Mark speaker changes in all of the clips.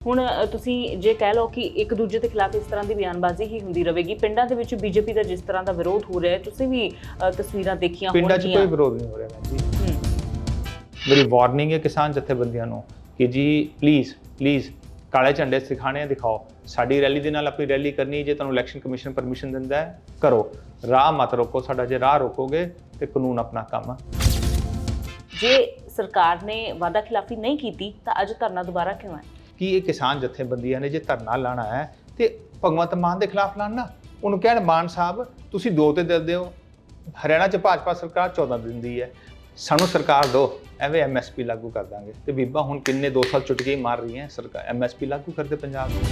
Speaker 1: ਹੁਣ ਤੁਸੀਂ ਜੇ ਕਹਿ ਲਓ ਕਿ ਇੱਕ ਦੂਜੇ ਦੇ ਖਿਲਾਫ ਇਸ ਤਰ੍ਹਾਂ ਦੀ ਬਿਆਨਬਾਜ਼ੀ ਹੀ ਹੁੰਦੀ ਰਹੇਗੀ ਪਿੰਡਾਂ ਦੇ ਵਿੱਚ ਬੀਜੇਪੀ ਦਾ ਜਿਸ ਤਰ੍ਹਾਂ ਦਾ ਵਿਰੋਧ ਹੋ ਰਿਹਾ ਹੈ ਤੁਸੀਂ ਵੀ ਤਸਵੀਰਾਂ ਦੇਖੀਆਂ
Speaker 2: ਪਿੰਡਾਂ 'ਚ
Speaker 1: ਹੋਣਗੀਆਂ।
Speaker 2: ਕੋਈ ਵਿਰੋਧ ਨਹੀਂ ਹੋ ਰਿਹਾ ਜੀ। ਮੇਰੀ ਵਾਰਨਿੰਗ ਹੈ ਕਿਸਾਨ ਜਥੇਬੰਦੀਆਂ ਨੂੰ ਕਿ ਜੀ ਪਲੀਜ਼ ਪਲੀਜ਼ ਕਾਲੇ ਝੰਡੇ ਸਿਖਾਣੇ ਆ ਦਿਖਾਓ। ਸਾਡੀ ਰੈਲੀ ਦੇ ਨਾਲ ਆਪਣੀ ਰੈਲੀ ਕਰਨੀ ਜੇ ਤੁਹਾਨੂੰ ਇਲੈਕਸ਼ਨ ਕਮਿਸ਼ਨ ਪਰਮਿਸ਼ਨ ਦਿੰਦਾ ਹੈ ਕਰੋ। ਰਾਹ ਮਤ ਰੋਕੋ ਸਾਡਾ ਜੇ ਰਾਹ ਰੋਕੋਗੇ ਤੇ ਕਾਨੂੰਨ ਆਪਣਾ ਕੰਮ
Speaker 1: ਜੇ ਸਰਕਾਰ ਨੇ ਵਾਅਦਾ ਖਿਲਾਫੀ ਨਹੀਂ ਕੀਤੀ ਤਾਂ ਅੱਜ ਧਰਨਾ ਦੁਬਾਰਾ ਕਿਉਂ ਹੈ?
Speaker 2: ਕਿ ਇਹ ਕਿਸਾਨ ਜਥੇਬੰਦੀਆਂ ਨੇ ਜੇ ਧਰਨਾ ਲਾਣਾ ਹੈ ਤੇ ਭਗਵੰਤ ਮਾਨ ਦੇ ਖਿਲਾਫ ਲਾਣਾ? ਉਹਨੂੰ ਕਹਿਣ ਮਾਨ ਸਾਹਿਬ, ਤੁਸੀਂ ਦੋ ਤੇ ਦੇ ਦਿਓ। ਹਰਿਆਣਾ 'ਚ ਭਾਜਪਾ ਸਰਕਾਰ 14 ਦਿੰਦੀ ਹੈ। ਸਾਨੂੰ ਸਰਕਾਰ ਦਿਓ। ਐਵੇਂ ਐਮਐਸਪੀ ਲਾਗੂ ਕਰ ਦਾਂਗੇ। ਤੇ ਬੀਬਾ, ਹੁਣ ਕਿੰਨੇ 2 ਸਾਲ ਚੁਟਕੀ ਮਾਰ ਰਹੀ ਹੈ ਸਰਕਾਰ ਐਮਐਸਪੀ ਲਾਗੂ ਕਰਦੇ ਪੰਜਾਬ ਨੂੰ?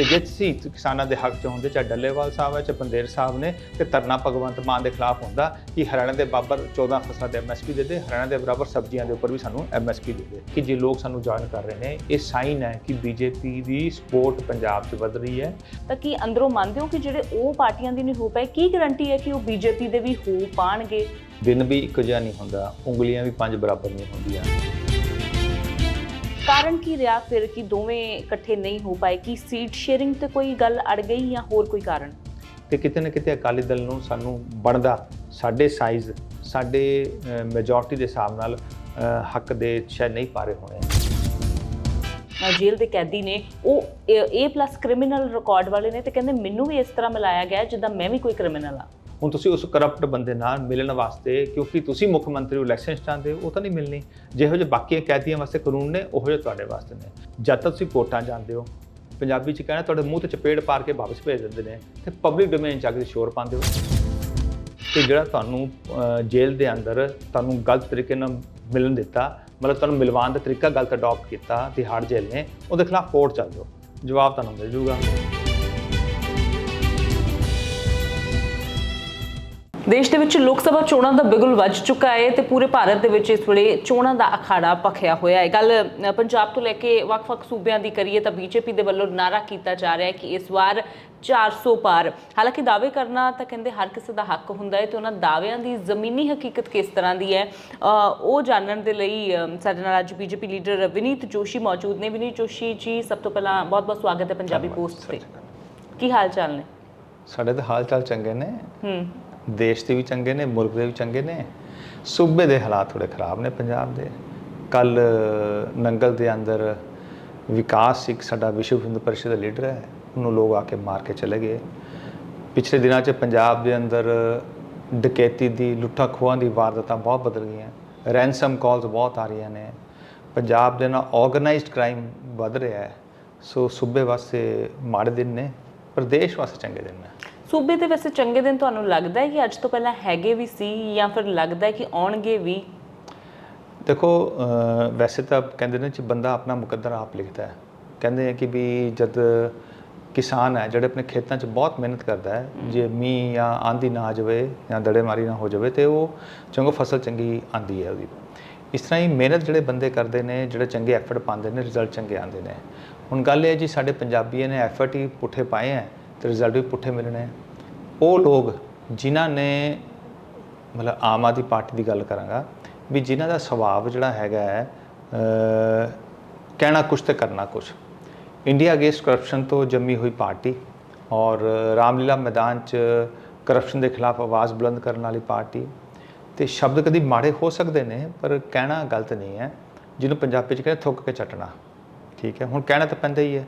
Speaker 2: ਤੇ ਜੇ ਤੁਸੀਂ ਕਿਸਾਨਾਂ ਦੇ ਹੱਕ 'ਚ ਹੁੰਦੇ ਚਾਹੇ ਡੱਲੇਵਾਲ ਸਾਹਿਬ ਹੈ ਚਾਹੇ ਬੰਦੇਰ ਸਾਹਿਬ ਨੇ ਤੇ ਧਰਨਾ ਭਗਵੰਤ ਮਾਨ ਦੇ ਖਿਲਾਫ ਹੁੰਦਾ ਕਿ ਹਰਿਆਣਾ ਦੇ ਬਾਬਰ 14 ਫਸਲਾਂ ਦੇ ਐਮਐਸਪੀ ਦੇ ਦੇ ਹਰਿਆਣਾ ਦੇ ਬਰਾਬਰ ਸਬਜ਼ੀਆਂ ਦੇ ਉੱਪਰ ਵੀ ਸਾਨੂੰ ਐਮਐਸਪੀ ਦੇ ਦੇ। ਕਿ ਜੇ ਲੋਕ ਸਾਨੂੰ ਜੁਆਇਨ ਕਰ ਰਹੇ ਨੇ ਇਹ ਸਾਈਨ ਹੈ ਕਿ ਬੀਜੇਪੀ ਦੀ ਸਪੋਰਟ ਪੰਜਾਬ 'ਚ ਵਧ ਰਹੀ ਹੈ।
Speaker 1: ਤਾਂ ਕੀ ਅੰਦਰੋਂ ਮੰਨਦੇ ਹੋ ਕਿ ਜਿਹੜੇ ਉਹ ਪਾਰਟੀਆਂ ਦੀ ਨਹੀਂ ਹੋ ਪਾਏ ਕੀ ਗਾਰੰਟੀ ਹੈ ਕਿ ਉਹ ਬੀਜੇਪੀ ਦੇ ਵੀ ਹੋ ਪਾਣਗੇ?
Speaker 2: ਦਿਨ ਵੀ ਇੱਕੋ ਜਿਹਾ ਨਹੀਂ ਹੁੰਦਾ ਉਂਗਲੀਆਂ ਵੀ ਪੰਜ ਬਰਾਬਰ ਨਹੀਂ ਹੁੰਦੀਆਂ।
Speaker 1: ਕਾਰਨ ਕੀ ਰਿਹਾ? ਫਿਰ ਕਿ ਦੋਵੇਂ ਇਕੱਠੇ ਨਹੀਂ ਹੋ ਪਾਏ ਕਿ ਸੀਟ ਸ਼ੇਅਰਿੰਗ ਤੇ ਕੋਈ ਗੱਲ ਅੜ ਗਈ ਜਾਂ ਹੋਰ ਕੋਈ ਕਾਰਨ?
Speaker 2: ਤੇ ਕਿਤੇ ਨਾ ਕਿਤੇ ਅਕਾਲੀ ਦਲ ਨੂੰ ਸਾਨੂੰ ਬਣਦਾ ਸਾਡੇ ਸਾਈਜ਼ ਸਾਡੇ ਮੈਜੋਰਟੀ ਦੇ ਹਿਸਾਬ ਨਾਲ ਹੱਕ ਦੇ ਸ਼ਾਇਦ ਨਹੀਂ ਪਾਰੇ ਹੋਣੇ।
Speaker 1: ਜੇਲ੍ਹ ਦੇ ਕੈਦੀ ਨੇ ਉਹ A+ ਕ੍ਰਿਮੀਨਲ ਰਿਕਾਰਡ ਵਾਲੇ ਨੇ ਤੇ ਕਹਿੰਦੇ ਮੈਨੂੰ ਵੀ ਇਸ ਤਰ੍ਹਾਂ ਮਿਲਾਇਆ ਗਿਆ ਜਿੱਦਾਂ ਮੈਂ ਵੀ ਕੋਈ ਕ੍ਰਿਮੀਨਲ ਆ
Speaker 2: ਹੁਣ ਤੁਸੀਂ ਉਸ ਕਰਪਟ ਬੰਦੇ ਨਾਲ ਮਿਲਣ ਵਾਸਤੇ, ਕਿਉਂਕਿ ਤੁਸੀਂ ਮੁੱਖ ਮੰਤਰੀ ਹੋ ਇਲੈਕਸ਼ਨ ਚਾਹੁੰਦੇ ਹੋ, ਉਹ ਤਾਂ ਨਹੀਂ ਮਿਲਣੀ। ਜਿਹੋ ਜਿਹੇ ਬਾਕੀਆਂ ਕੈਦੀਆਂ ਵਾਸਤੇ ਕਾਨੂੰਨ ਨੇ, ਉਹੋ ਜਿਹੇ ਤੁਹਾਡੇ ਵਾਸਤੇ ਨੇ। ਜਦ ਤੱਕ ਤੁਸੀਂ ਕੋਟਾਂ ਜਾਂਦੇ ਹੋ, ਪੰਜਾਬੀ ਚ ਕਹਿਣਾ ਤੁਹਾਡੇ ਮੂੰਹ ਤੇ ਚਪੇੜ ਪਾਰ ਕੇ ਵਾਪਸ ਭੇਜ ਦਿੰਦੇ ਨੇ, ਤੇ ਪਬਲਿਕ ਡੋਮੇਨ ਚ ਆ ਕੇ ਸ਼ੋਰ ਪਾਉਂਦੇ ਹੋ। ਤੇ ਜਿਹੜਾ ਤੁਹਾਨੂੰ ਜੇਲ੍ਹ ਦੇ ਅੰਦਰ ਤੁਹਾਨੂੰ ਗਲਤ ਤਰੀਕੇ ਨਾਲ ਮਿਲਣ ਦਿੱਤਾ, ਮਤਲਬ ਤੁਹਾਨੂੰ ਮਿਲਵਾਉਣ ਦਾ ਤਰੀਕਾ ਗਲਤ ਅਡਾਪਟ ਕੀਤਾ ਤਿਹਾੜ ਜੇਲ੍ਹ ਨੇ, ਉਹਦੇ ਖਿਲਾਫ ਕੋਰਟ ਚੱਲ ਜਾਓ। ਜਵਾਬ ਤੁਹਾਨੂੰ ਮਿਲ ਜੂਗਾ।
Speaker 1: ਦੇਸ਼ ਦੇ ਵਿੱਚ ਲੋਕ ਸਭਾ ਚੋਣਾਂ ਦਾ ਬਿਗੁਲ ਵੱਜ ਚੁੱਕਾ ਹੈ ਤੇ ਪੂਰੇ ਭਾਰਤ ਦੇ ਵਿੱਚ ਇਸ ਵੇਲੇ ਚੋਣਾਂ ਦਾ ਅਖਾੜਾ ਭਖਿਆ ਹੋਇਆ ਹੈ। ਗੱਲ ਪੰਜਾਬ ਤੋਂ ਲੈ ਕੇ ਵੱਖ-ਵੱਖ ਸੂਬਿਆਂ ਦੀ ਕਰੀਏ ਤਾਂ ਬੀਜੇਪੀ ਦੇ ਵੱਲੋਂ ਨਾਰਾ ਕੀਤਾ ਜਾ ਰਿਹਾ ਹੈ ਕਿ ਇਸ ਵਾਰ 400 ਪਾਰ। ਹਾਲਾਂਕਿ ਦਾਅਵੇ ਕਰਨਾ ਤਾਂ ਕਹਿੰਦੇ ਹਰ ਕਿਸੇ ਦਾ ਹੱਕ ਹੁੰਦਾ ਹੈ ਤੇ ਉਹਨਾਂ ਦਾਅਵਿਆਂ ਦੀ ਜ਼ਮੀਨੀ ਹਕੀਕਤ ਕਿਸ ਤਰ੍ਹਾਂ ਦੀ ਹੈ ਉਹ ਜਾਣਨ ਦੇ ਲਈ ਸਾਡੇ ਨਾਲ ਅੱਜ ਬੀਜੇਪੀ ਲੀਡਰ ਵਿਨੀਤ ਜੋਸ਼ੀ ਮੌਜੂਦ ਨੇ। ਵਿਨੀਤ ਜੋਸ਼ੀ ਜੀ ਸਭ ਤੋਂ ਪਹਿਲਾਂ ਬਹੁਤ-ਬਹੁਤ ਸਵਾਗਤ ਹੈ ਪੰਜਾਬੀ ਪੋਸਟ ਤੇ। ਕੀ ਹਾਲ ਚਾਲ ਨੇ?
Speaker 2: ਸਾਡੇ ਤਾਂ ਹਾਲ ਚਾਲ ਚੰਗੇ ਨੇ।
Speaker 1: ਹੂੰ।
Speaker 2: ਦੇਸ਼ ਦੇ ਵੀ ਚੰਗੇ ਨੇ, ਮੁਲਕ ਦੇ ਵੀ ਚੰਗੇ ਨੇ। ਸੂਬੇ ਦੇ ਹਾਲਾਤ ਥੋੜੇ ਖਰਾਬ ਨੇ ਪੰਜਾਬ ਦੇ। ਕੱਲ ਨੰਗਲ ਦੇ ਅੰਦਰ ਵਿਕਾਸ ਇੱਕ ਸਾਡਾ ਵਿਸ਼ਵ ਹਿੰਦੂ ਪਰਿਸ਼ਦ ਦਾ ਲੀਡਰ ਹੈ, ਉਹਨੂੰ ਲੋਕ ਆ ਕੇ ਮਾਰ ਕੇ ਚਲੇ ਗਏ। ਪਿਛਲੇ ਦਿਨਾਂ 'ਚ ਪੰਜਾਬ ਦੇ ਅੰਦਰ ਡਕੈਤੀ ਦੀ, ਲੁੱਟਾਂ ਖੋਹਾਂ ਦੀ ਵਾਰਦਾਤਾਂ ਬਹੁਤ ਬਦਲ ਗਈਆਂ। ਰੈਂਸਮ ਕਾਲਸ ਬਹੁਤ ਆ ਰਹੀਆਂ ਨੇ। ਪੰਜਾਬ ਦੇ ਨਾਲ ਆਰਗੇਨਾਈਜ਼ਡ ਕ੍ਰਾਈਮ ਵੱਧ ਰਿਹਾ ਹੈ। ਸੋ ਸੂਬੇ ਵਾਸਤੇ ਮਾੜੇ ਦਿਨ ਨੇ ਪਰ ਦੇਸ਼ ਵਾਸਤੇ ਚੰਗੇ ਦਿਨ ਨੇ।
Speaker 1: ਸੂਬੇ ਦੇ ਵੈਸੇ ਚੰਗੇ ਦਿਨ ਤੁਹਾਨੂੰ ਲੱਗਦਾ ਹੈ ਕਿ ਅੱਜ ਤੋਂ ਪਹਿਲਾਂ ਹੈਗੇ ਵੀ ਸੀ ਜਾਂ ਫਿਰ ਲੱਗਦਾ ਹੈ ਕਿ ਆਉਣਗੇ ਵੀ?
Speaker 2: ਦੇਖੋ ਵੈਸੇ ਤਾਂ ਕਹਿੰਦੇ ਨੇ ਕਿ ਬੰਦਾ ਆਪਣਾ ਮੁਕੱਦਰ ਆਪ ਲਿਖਦਾ ਹੈ। ਕਹਿੰਦੇ ਆ ਕਿ ਵੀ ਜਦ ਕਿਸਾਨ ਹੈ ਜਿਹੜੇ ਆਪਣੇ ਖੇਤਾਂ 'ਚ ਬਹੁਤ ਮਿਹਨਤ ਕਰਦਾ ਹੈ ਜੇ ਮੀਂਹ ਜਾਂ ਆਂਧੀ ਨਾ ਆ ਜਾਵੇ ਜਾਂ ਦੜੇਮਾਰੀ ਨਾ ਹੋ ਜਾਵੇ ਤੇ ਉਹ ਚੰਗੋ ਫਸਲ ਚੰਗੀ ਆਂਦੀ ਹੈ ਉਹਦੀ। ਇਸ ਤਰ੍ਹਾਂ ਹੀ ਮਿਹਨਤ ਜਿਹੜੇ ਬੰਦੇ ਕਰਦੇ ਨੇ ਜਿਹੜੇ ਚੰਗੇ ਐਫਰਟ ਪਾਉਂਦੇ ਨੇ ਰਿਜ਼ਲਟ ਚੰਗੇ ਆਉਂਦੇ ਨੇ। ਹੁਣ ਗੱਲ ਇਹ ਹੈ ਜੀ ਸਾਡੇ ਪੰਜਾਬੀਆਂ ਨੇ ਐਫਰਟ ਹੀ ਪੁੱਠੇ ਪਾਏ ਹੈ। ਤੇ ਰਿਜ਼ਲਟ ਵੀ ਪੁੱਠੇ ਮਿਲਣੇ ਹੈ। ਉਹ ਲੋਕ ਜਿਨ੍ਹਾਂ ਨੇ ਮਤਲਬ ਆਮ ਆਦਮੀ ਪਾਰਟੀ ਦੀ ਗੱਲ ਕਰਾਂਗਾ ਵੀ ਜਿਨ੍ਹਾਂ ਦਾ ਸੁਭਾਅ ਜਿਹੜਾ ਹੈਗਾ ਹੈ ਕਹਿਣਾ ਕੁਛ ਤੇ ਕਰਨਾ ਕੁਛ। ਇੰਡੀਆ ਅਗੇਂਸਟ ਕਰਪਸ਼ਨ ਤੋਂ ਜੰਮੀ ਹੋਈ ਪਾਰਟੀ ਔਰ ਰਾਮਲੀਲਾ ਮੈਦਾਨ 'ਚ ਕਰਪਸ਼ਨ ਦੇ ਖਿਲਾਫ ਆਵਾਜ਼ ਬੁਲੰਦ ਕਰਨ ਵਾਲੀ ਪਾਰਟੀ। ਤੇ ਸ਼ਬਦ ਕਦੀ ਮਾੜੇ ਹੋ ਸਕਦੇ ਨੇ, ਪਰ ਕਹਿਣਾ ਗਲਤ ਨਹੀਂ ਹੈ। ਜਿਹਨੂੰ ਪੰਜਾਬੀ 'ਚ ਕਹਿੰਦੇ ਥੁੱਕ ਕੇ ਚੱਟਣਾ। ਠੀਕ ਹੈ। ਹੁਣ ਕਹਿਣਾ ਤਾਂ ਪੈਂਦਾ ਹੀ ਹੈ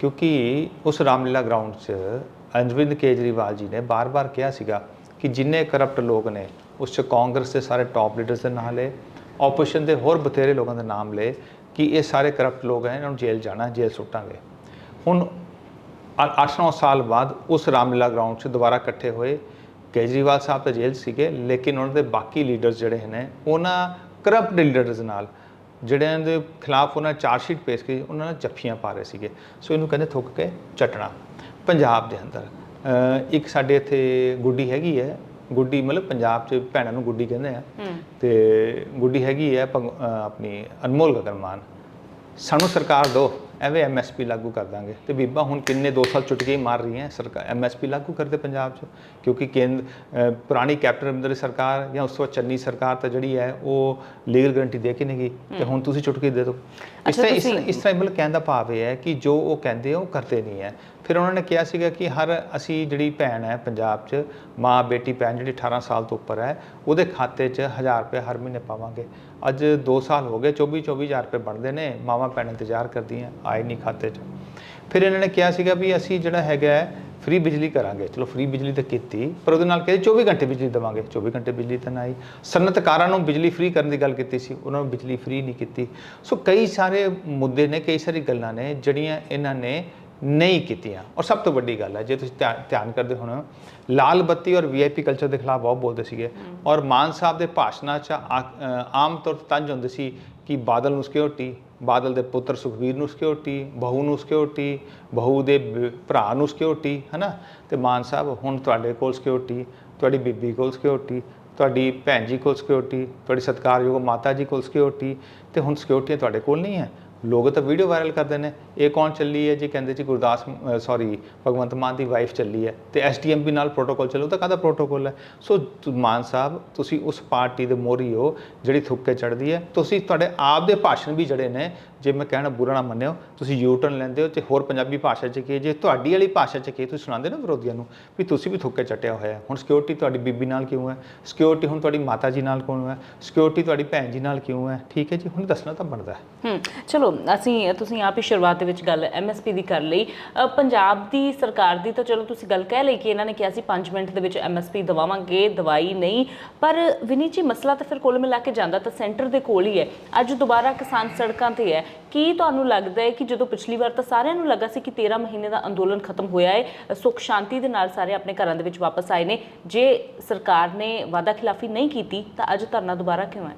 Speaker 2: ਕਿਉਂਕਿ ਉਸ ਰਾਮਲੀਲਾ ਗਰਾਊਂਡ 'ਚ ਅਰਵਿੰਦ ਕੇਜਰੀਵਾਲ ਜੀ ਨੇ ਬਾਰ-ਬਾਰ ਕਿਹਾ ਸੀਗਾ ਕਿ ਜਿੰਨੇ ਕਰਪਟ ਲੋਕ ਨੇ, ਉਸ 'ਚ ਕਾਂਗਰਸ ਦੇ ਸਾਰੇ ਟਾਪ ਲੀਡਰਸ ਦੇ ਨਾਮ ਲਏ ਆਪੋਜੀਸ਼ਨ ਦੇ ਹੋਰ ਬਥੇਰੇ ਲੋਕਾਂ ਦੇ ਨਾਮ ਲਏ ਕਿ ਇਹ ਸਾਰੇ ਕਰਪਟ ਲੋਕ ਹੈ ਇਹਨਾਂ ਨੂੰ ਜੇਲ੍ਹ ਜਾਣਾ, ਜੇਲ੍ਹ ਸੁੱਟਾਂਗੇ। ਹੁਣ 8-9 ਸਾਲ ਬਾਅਦ ਉਸ ਰਾਮਲੀਲਾ ਗਰਾਊਂਡ 'ਚ ਦੁਬਾਰਾ ਇਕੱਠੇ ਹੋਏ, ਕੇਜਰੀਵਾਲ ਸਾਹਿਬ ਤਾਂ ਜੇਲ੍ਹ 'ਚ ਸੀਗੇ, ਲੇਕਿਨ ਉਹਨਾਂ ਦੇ ਬਾਕੀ ਲੀਡਰਸ ਜਿਹੜੇ ਨੇ, ਉਹਨਾਂ ਕਰਪਟ ਲੀਡਰਸ ਨਾਲ ਜਿਹੜਿਆਂ ਦੇ ਖਿਲਾਫ ਉਹਨਾਂ ਚਾਰਜ ਸ਼ੀਟ ਪੇਸ਼ ਕੀਤੀ ਉਹਨਾਂ ਨੇ ਜੱਫੀਆਂ ਪਾ ਰਹੇ ਸੀਗੇ। ਸੋ ਇਹਨੂੰ ਕਹਿੰਦੇ ਥੁੱਕ ਕੇ ਚਟਣਾ। ਪੰਜਾਬ ਦੇ ਅੰਦਰ ਇੱਕ ਸਾਡੇ ਇੱਥੇ ਗੁੱਡੀ ਹੈਗੀ ਹੈ ਗੁੱਡੀ ਮਤਲਬ ਪੰਜਾਬ 'ਚ ਭੈਣਾਂ ਨੂੰ ਗੁੱਡੀ ਕਹਿੰਦੇ ਆ। ਤੇ ਗੁੱਡੀ ਹੈਗੀ ਹੈ ਆਪਣੀ ਅਨਮੋਲ ਗਗਨਮਾਨ। ਸਾਨੂੰ ਸਰਕਾਰ ਦੋ। ਐਵੇਂ ਐਮਐਸਪੀ ਲਾਗੂ ਕਰ ਦਾਂਗੇ। ਤੇ ਬੀਬਾ ਹੁਣ ਕਿੰਨੇ 2 ਸਾਲ ਚੁਟਕੀ ਮਾਰ ਰਹੀ ਹੈ ਸਰਕਾਰ ਐਮਐਸਪੀ ਲਾਗੂ ਕਰਦੇ ਪੰਜਾਬ 'ਚ? ਕਿਉਂਕਿ ਕੇਂਦਰ ਪੁਰਾਣੀ ਕੈਪਟਨ ਅਮਰਿੰਦਰ ਦੀ ਸਰਕਾਰ ਜਾਂ ਉਸ ਤੋਂ ਚੰਨੀ ਸਰਕਾਰ ਤਾਂ ਜਿਹੜੀ ਹੈ ਉਹ ਲੀਗਲ ਗਰੰਟੀ ਦੇ ਕੇ ਨਹੀਂ ਗਈ। ਤੇ ਹੁਣ ਤੁਸੀਂ ਚੁਟਕੀ ਦੇ ਦਿਓ। ਇਸ ਤਰ੍ਹਾਂ ਇਸ ਤਰ੍ਹਾਂ- ਮਤਲਬ ਕਹਿਣ ਦਾ ਭਾਵ ਇਹ ਹੈ ਕਿ ਜੋ ਉਹ ਕਹਿੰਦੇ ਉਹ ਕਰਦੇ ਨਹੀਂ ਹੈ। ਫਿਰ ਉਹਨਾਂ ਨੇ ਕਿਹਾ ਸੀਗਾ ਕਿ ਹਰ ਅਸੀਂ ਜਿਹੜੀ ਭੈਣ ਹੈ ਪੰਜਾਬ 'ਚ ਮਾਂ ਬੇਟੀ ਭੈਣ ਜਿਹੜੀ 18 ਸਾਲ ਤੋਂ ਉੱਪਰ ਹੈ ਉਹਦੇ ਖਾਤੇ 'ਚ 1000 ਰੁਪਏ ਹਰ ਮਹੀਨੇ ਪਾਵਾਂਗੇ। ਅੱਜ 2 ਸਾਲ ਹੋ ਗਏ 24 24000 ਰੁਪਏ ਬਣਦੇ ਨੇ ਮਾਵਾਂ ਭੈਣਾਂ ਇੰਤਜ਼ਾਰ ਕਰਦੀਆਂ। ਆਏ ਨਹੀਂ ਖਾਤੇ 'ਚ। ਫਿਰ ਇਹਨਾਂ ਨੇ ਕਿਹਾ ਸੀਗਾ ਵੀ ਅਸੀਂ ਜਿਹੜਾ ਹੈਗਾ ਫ੍ਰੀ ਬਿਜਲੀ ਕਰਾਂਗੇ। ਚਲੋ ਫ੍ਰੀ ਬਿਜਲੀ ਤਾਂ ਕੀਤੀ ਪਰ ਉਹਦੇ ਨਾਲ ਕਹਿੰਦੇ 24 ਘੰਟੇ ਬਿਜਲੀ ਦੇਵਾਂਗੇ। 24 ਘੰਟੇ ਬਿਜਲੀ ਤਾਂ ਆਈ। ਸਨਅਤਕਾਰਾਂ ਨੂੰ ਬਿਜਲੀ ਫ੍ਰੀ ਕਰਨ ਦੀ ਗੱਲ ਕੀਤੀ ਸੀ ਉਹਨਾਂ ਨੂੰ ਬਿਜਲੀ ਫ੍ਰੀ ਨਹੀਂ ਕੀਤੀ। ਸੋ ਕਈ ਸਾਰੇ ਮੁੱਦੇ ਨੇ ਕਈ ਸਾਰੀ ਗੱਲਾਂ ਨੇ ਜਿਹੜੀਆਂ ਇਹਨਾਂ ਨੇ ਨਹੀਂ ਕੀਤੀਆਂ। ਔਰ ਸਭ ਤੋਂ ਵੱਡੀ ਗੱਲ ਹੈ ਜੇ ਤੁਸੀਂ ਧਿਆਨ ਕਰਦੇ ਹੋਣਾ ਲਾਲ ਬੱਤੀ ਔਰ ਵੀਆਈਪੀ ਕਲਚਰ ਦੇ ਖਿਲਾਫ ਬਹੁਤ ਬੋਲਦੇ ਸੀਗੇ। ਔਰ ਮਾਨ ਸਾਹਿਬ ਦੇ ਭਾਸ਼ਣਾਂ 'ਚ ਆਮ ਤੌਰ ਤੇ ਤੰਜ ਹੁੰਦੇ ਸੀ ਕਿ ਬਾਦਲ ਨੂੰ ਸਿਕਿਉਰਿਟੀ, ਬਾਦਲ ਦੇ ਪੁੱਤਰ ਸੁਖਵੀਰ ਨੂੰ ਸਿਕਿਉਰਿਟੀ, ਬਹੂ ਨੂੰ ਸਿਕਿਉਰਿਟੀ, ਬਹੂ ਦੇ ਭਰਾ ਨੂੰ ਸਿਕਿਉਰਿਟੀ, ਹਨਾ? ਤੇ ਮਾਨ ਸਾਹਿਬ, ਹੁਣ ਤੁਹਾਡੇ ਕੋਲ ਸਿਕਿਉਰਿਟੀ, ਤੁਹਾਡੀ ਬੀਬੀ ਕੋਲ ਸਿਕਿਉਰਿਟੀ, ਤੁਹਾਡੀ ਭੈਣ ਜੀ ਕੋਲ ਸਿਕਿਉਰਿਟੀ, ਤੁਹਾਡੀ ਸਤਿਕਾਰਯੋਗ ਮਾਤਾ ਜੀ ਕੋਲ ਸਿਕਿਉਰਿਟੀ, ਤੇ ਹੁਣ ਸਿਕਿਉਰਿਟੀ ਤੁਹਾਡੇ ਕੋਲ ਨਹੀਂ ਹੈ। ਲੋਕ ਤਾਂ ਵੀਡੀਓ ਵਾਇਰਲ ਕਰਦੇ ਨੇ। ਇਹ ਕੌਣ ਚੱਲੀ ਹੈ? ਜੀ ਕਹਿੰਦੇ ਜੀ ਗੁਰਦਾਸ ਸੌਰੀ ਭਗਵੰਤ ਮਾਨ ਦੀ ਵਾਈਫ ਚੱਲੀ ਹੈ ਤੇ ਐਸਡੀਐਮਪੀ ਨਾਲ ਪ੍ਰੋਟੋਕੋਲ ਚੱਲੂ ਤਾਂ ਕਾਹਦਾ ਪ੍ਰੋਟੋਕੋਲ ਹੈ? ਸੋ ਮਾਨ ਸਾਹਿਬ, ਤੁਸੀਂ ਉਸ ਪਾਰਟੀ ਦੇ ਮੋਹਰੀ ਹੋ ਜਿਹੜੀ ਥੁੱਕ ਕੇ ਚੜਦੀ ਹੈ। ਤੁਸੀਂ ਤੁਹਾਡੇ ਆਪ ਦੇ ਭਾਸ਼ਣ ਵੀ ਜਿਹੜੇ ਨੇ ਜੇ ਮੈਂ ਕਹਿਣਾ ਬੁਰਾ ਨਾ ਮੰਨਿਓ, ਤੁਸੀਂ ਯੂ ਟਰਨ ਲੈਂਦੇ ਹੋ ਤੇ ਹੋਰ ਪੰਜਾਬੀ ਭਾਸ਼ਾ 'ਚ ਕੀ ਜੇ ਤੁਹਾਡੀ ਵਾਲੀ ਭਾਸ਼ਾ 'ਚ ਕੀ ਤੁਸੀਂ ਸੁਣਾਉਂਦੇ ਨਾ ਵਿਰੋਧੀਆਂ ਨੂੰ ਵੀ ਤੁਸੀਂ ਵੀ ਥੁੱਕੇ ਚੱਟਿਆ ਹੋਇਆ। ਹੁਣ ਸਿਕਿਉਰਿਟੀ ਤੁਹਾਡੀ ਬੀਬੀ ਨਾਲ ਕਿਉਂ ਹੈ? ਸਿਕਿਉਰਿਟੀ ਹੁਣ ਤੁਹਾਡੀ ਮਾਤਾ ਜੀ ਨਾਲ ਕਿਉਂ ਹੈ? ਸਿਕਿਉਰਿਟੀ ਤੁਹਾਡੀ ਭੈਣ ਜੀ ਨਾਲ ਕਿਉਂ ਹੈ? ਠੀਕ ਹੈ ਜੀ, ਹੁਣ ਦੱਸਣਾ ਤਾਂ ਬਣਦਾ ਹੈ।
Speaker 1: ਹੂੰ, ਚਲੋ, ਅਸੀਂ, ਤੁਸੀਂ ਆਪ ਹੀ ਸ਼ੁਰੂਆਤ ਦੇ ਵਿੱਚ ਗੱਲ ਐਮਐਸਪੀ ਦੀ ਕਰ ਲਈ। ਪੰਜਾਬ ਦੀ ਸਰਕਾਰ ਦੀ ਤਾਂ ਚਲੋ ਤੁਸੀਂ ਗੱਲ ਕਹਿ ਲਈ ਕਿ ਇਹਨਾਂ ਨੇ ਕਿਹਾ ਸੀ 5 ਮਿੰਟ ਦੇ ਵਿੱਚ ਐਮਐਸਪੀ ਦਵਾਵਾਂਗੇ, ਦਵਾਈ ਨਹੀਂ। ਪਰ ਵਿਨੀਤ ਜੀ ਮਸਲਾ ਤਾਂ ਫਿਰ ਕੁੱਲ ਮਿਲਾ ਕੇ ਜਾਂਦਾ ਤਾਂ ਸੈਂਟਰ ਦੇ ਕੋਲ ਹੀ ਹੈ। ਅੱਜ ਦੁਬਾਰਾ ਕਿਸਾਨ ਸੜਕਾਂ ਤੇ ਹੈ। ਕੀ ਤੁਹਾਨੂੰ ਲੱਗਦਾ ਹੈ ਕਿ ਜਦੋਂ ਪਿਛਲੀ ਵਾਰ ਤਾਂ ਸਾਰਿਆਂ ਨੂੰ ਲੱਗਾ ਸੀ ਕਿ 13 ਮਹੀਨੇ ਦਾ ਅੰਦੋਲਨ ਖਤਮ ਹੋਇਆ ਹੈ, ਸੁੱਖ ਸ਼ਾਂਤੀ ਦੇ ਨਾਲ ਸਾਰੇ ਆਪਣੇ ਘਰਾਂ ਦੇ ਵਿੱਚ ਵਾਪਸ ਆਏ ਨੇ। ਜੇ ਸਰਕਾਰ ਨੇ ਵਾਅਦਾ ਖਿਲਾਫੀ ਨਹੀਂ ਕੀਤੀ, ਤਾਂ ਅੱਜ ਧਰਨਾ ਦੁਬਾਰਾ ਕਿਉਂ ਹੈ?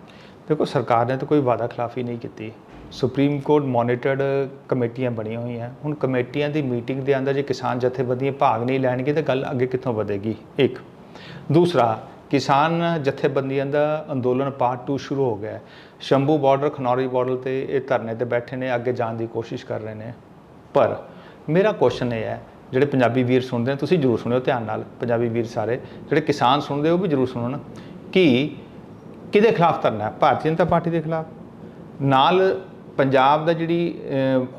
Speaker 2: ਦੇਖੋ, ਸਰਕਾਰ ਨੇ ਤਾਂ ਕੋਈ ਵਾਅਦਾ ਖਿਲਾਫੀ ਨਹੀਂ ਕੀਤੀ। ਸੁਪਰੀਮ ਕੋਰਟ ਮੋਨੀਟਰਡ ਕਮੇਟੀਆਂ ਬਣੀਆਂ ਹੋਈਆਂ। ਹੁਣ ਕਮੇਟੀਆਂ ਦੀ ਮੀਟਿੰਗ ਦੇ ਅੰਦਰ ਜੇ ਕਿਸਾਨ ਜਥੇਬੰਦੀਆਂ ਭਾਗ ਨਹੀਂ ਲੈਣਗੇ, ਤਾਂ ਗੱਲ ਅੱਗੇ ਕਿੱਥੋਂ ਵਧੇਗੀ? ਇੱਕ। ਦੂਸਰਾ, ਕਿਸਾਨ ਜਥੇਬੰਦੀਆਂ ਦਾ ਅੰਦੋਲਨ ਪਾਰਟ 2 ਸ਼ੁਰੂ ਹੋ ਗਿਆ ਸ਼ੰਭੂ ਬਾਰਡਰ ਖਨੌਰੀ ਬਾਰਡਰ ਤੇ ਇਹ ਧਰਨੇ ਤੇ ਬੈਠੇ ਨੇ, ਅੱਗੇ ਜਾਣ ਦੀ ਕੋਸ਼ਿਸ਼ ਕਰ ਰਹੇ ਨੇ। ਪਰ ਮੇਰਾ ਕੁਐਸਚਨ ਇਹ ਹੈ, ਜਿਹੜੇ ਪੰਜਾਬੀ ਵੀਰ ਸੁਣਦੇ ਨੇ, ਤੁਸੀਂ ਜਰੂਰ ਸੁਣਿਓ ਧਿਆਨ ਨਾਲ, ਪੰਜਾਬੀ ਵੀਰ ਸਾਰੇ, ਜਿਹੜੇ ਕਿਸਾਨ ਸੁਣਦੇ ਉਹ ਵੀ ਜਰੂਰ ਸੁਣਨ ਕਿ ਕਿਹਦੇ ਖਿਲਾਫ ਧਰਨਾ ਹੈ? ਭਾਰਤੀ ਜਨਤਾ ਪਾਰਟੀ ਦੇ ਖਿਲਾਫ। ਨਾਲ ਪੰਜਾਬ ਦਾ ਜਿਹੜੀ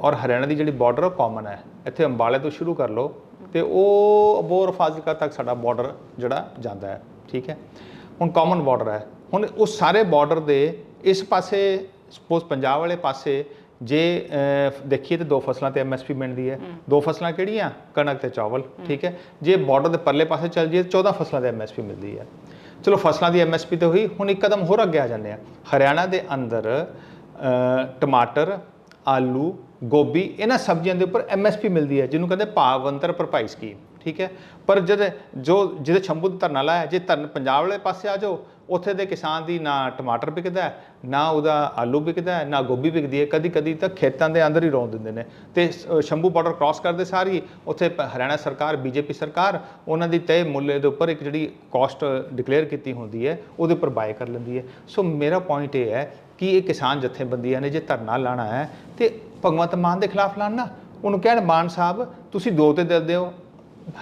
Speaker 2: ਔਰ ਹਰਿਆਣਾ ਦੀ ਜਿਹੜੀ ਬਾਰਡਰ ਉਹ ਕਾਮਨ ਹੈ। ਇੱਥੇ ਅੰਬਾਲੇ ਤੋਂ ਸ਼ੁਰੂ ਕਰ ਲਓ ਤੇ ਉਹ ਅਬੋਰ ਫਾਜ਼ਿਲਕਾ ਤੱਕ ਸਾਡਾ ਬਾਰਡਰ ਜਿਹੜਾ ਜਾਂਦਾ ਹੈ, ਠੀਕ ਹੈ? ਹੁਣ ਕਾਮਨ ਬਾਰਡਰ ਹੈ। ਹੁਣ ਉਹ ਸਾਰੇ ਬਾਰਡਰ ਦੇ ਇਸ ਪਾਸੇ ਸਪੋਜ਼ ਪੰਜਾਬ ਵਾਲੇ ਪਾਸੇ ਜੇ ਦੇਖੀਏ ਤੇ ਦੋ ਫਸਲਾਂ ਤੇ ਐਮਐਸਪੀ ਮਿਲਦੀ ਹੈ। ਦੋ ਫਸਲਾਂ ਕਿਹੜੀਆਂ? ਕਣਕ ਤੇ ਚਾਵਲ ਠੀਕ ਹੈ? ਜੇ ਬਾਰਡਰ ਦੇ ਪਰਲੇ ਪਾਸੇ ਚੱਲ ਜਾਈਏ 14 ਫਸਲਾਂ ਤੇ ਐਮਐਸਪੀ ਮਿਲਦੀ ਹੈ। ਚਲੋ ਫਸਲਾਂ ਦੀ ਐਮਐਸਪੀ ਤੇ ਹੋਈ ਹੁਣ ਇੱਕ ਕਦਮ ਹੋਰ ਅੱਗੇ ਆ ਜਾਂਦੇ ਆ ਹਰਿਆਣਾ ਦੇ ਅੰਦਰ ਟਮਾਟਰ ਆਲੂ ਗੋਭੀ ਇਹਨਾਂ ਸਬਜ਼ੀਆਂ ਦੇ ਉੱਪਰ ਐਮਐਸਪੀ ਮਿਲਦੀ ਹੈ ਜਿਹਨੂੰ ਕਹਿੰਦੇ ਭਾਵ ਅੰਤਰ ਭਰਪਾਈ ਸਕੀਮ ਠੀਕ ਹੈ? ਪਰ ਜਦ ਜੋ ਜਿਹਦੇ ਸ਼ੰਭੂ ਦਾ ਧਰਨਾ ਲਾਇਆ ਜੇ ਧਰਨ ਪੰਜਾਬ ਵਾਲੇ ਪਾਸੇ ਆ ਜਾਓ ਉੱਥੇ ਦੇ ਕਿਸਾਨ ਦੀ ਨਾ ਟਮਾਟਰ ਵਿਕਦਾ ਨਾ ਉਹਦਾ ਆਲੂ ਵਿਕਦਾ ਨਾ ਗੋਭੀ ਵਿਕਦੀ ਹੈ। ਕਦੀ ਕਦੀ ਤਾਂ ਖੇਤਾਂ ਦੇ ਅੰਦਰ ਹੀ ਰੋਂ ਦਿੰਦੇ ਨੇ। ਤੇ ਸ਼ੰਭੂ ਬਾਰਡਰ ਕ੍ਰਾਸ ਕਰਦੇ ਸਾਰੀ, ਉੱਥੇ ਪ- ਹਰਿਆਣਾ ਸਰਕਾਰ, ਬੀਜੇਪੀ ਸਰਕਾਰ, ਉਹਨਾਂ ਦੀ ਤੈਅ ਮੁੱਲ ਦੇ ਉੱਪਰ ਇੱਕ ਜਿਹੜੀ ਕਾਸਟ ਡਿਕਲੇਅਰ ਕੀਤੀ ਹੁੰਦੀ ਹੈ, ਉਹਦੇ ਉੱਪਰ ਬਾਏ ਕਰ ਲੈਂਦੀ ਹੈ। ਸੋ ਮੇਰਾ ਪੁਆਇੰਟ ਇਹ ਹੈ ਕਿ ਇਹ ਕਿਸਾਨ ਜਥੇਬੰਦੀਆਂ ਨੇ ਜੇ ਧਰਨਾ ਲਾਣਾ ਹੈ, ਤੇ ਭਗਵੰਤ ਮਾਨ ਦੇ ਖਿਲਾਫ ਲਾਣਾ ਉਹਨੂੰ ਕਹਿਣ, ਮਾਨ ਸਾਹਿਬ, ਤੁਸੀਂ ਦੋ ਤੇ ਦਿੰਦੇ ਹੋ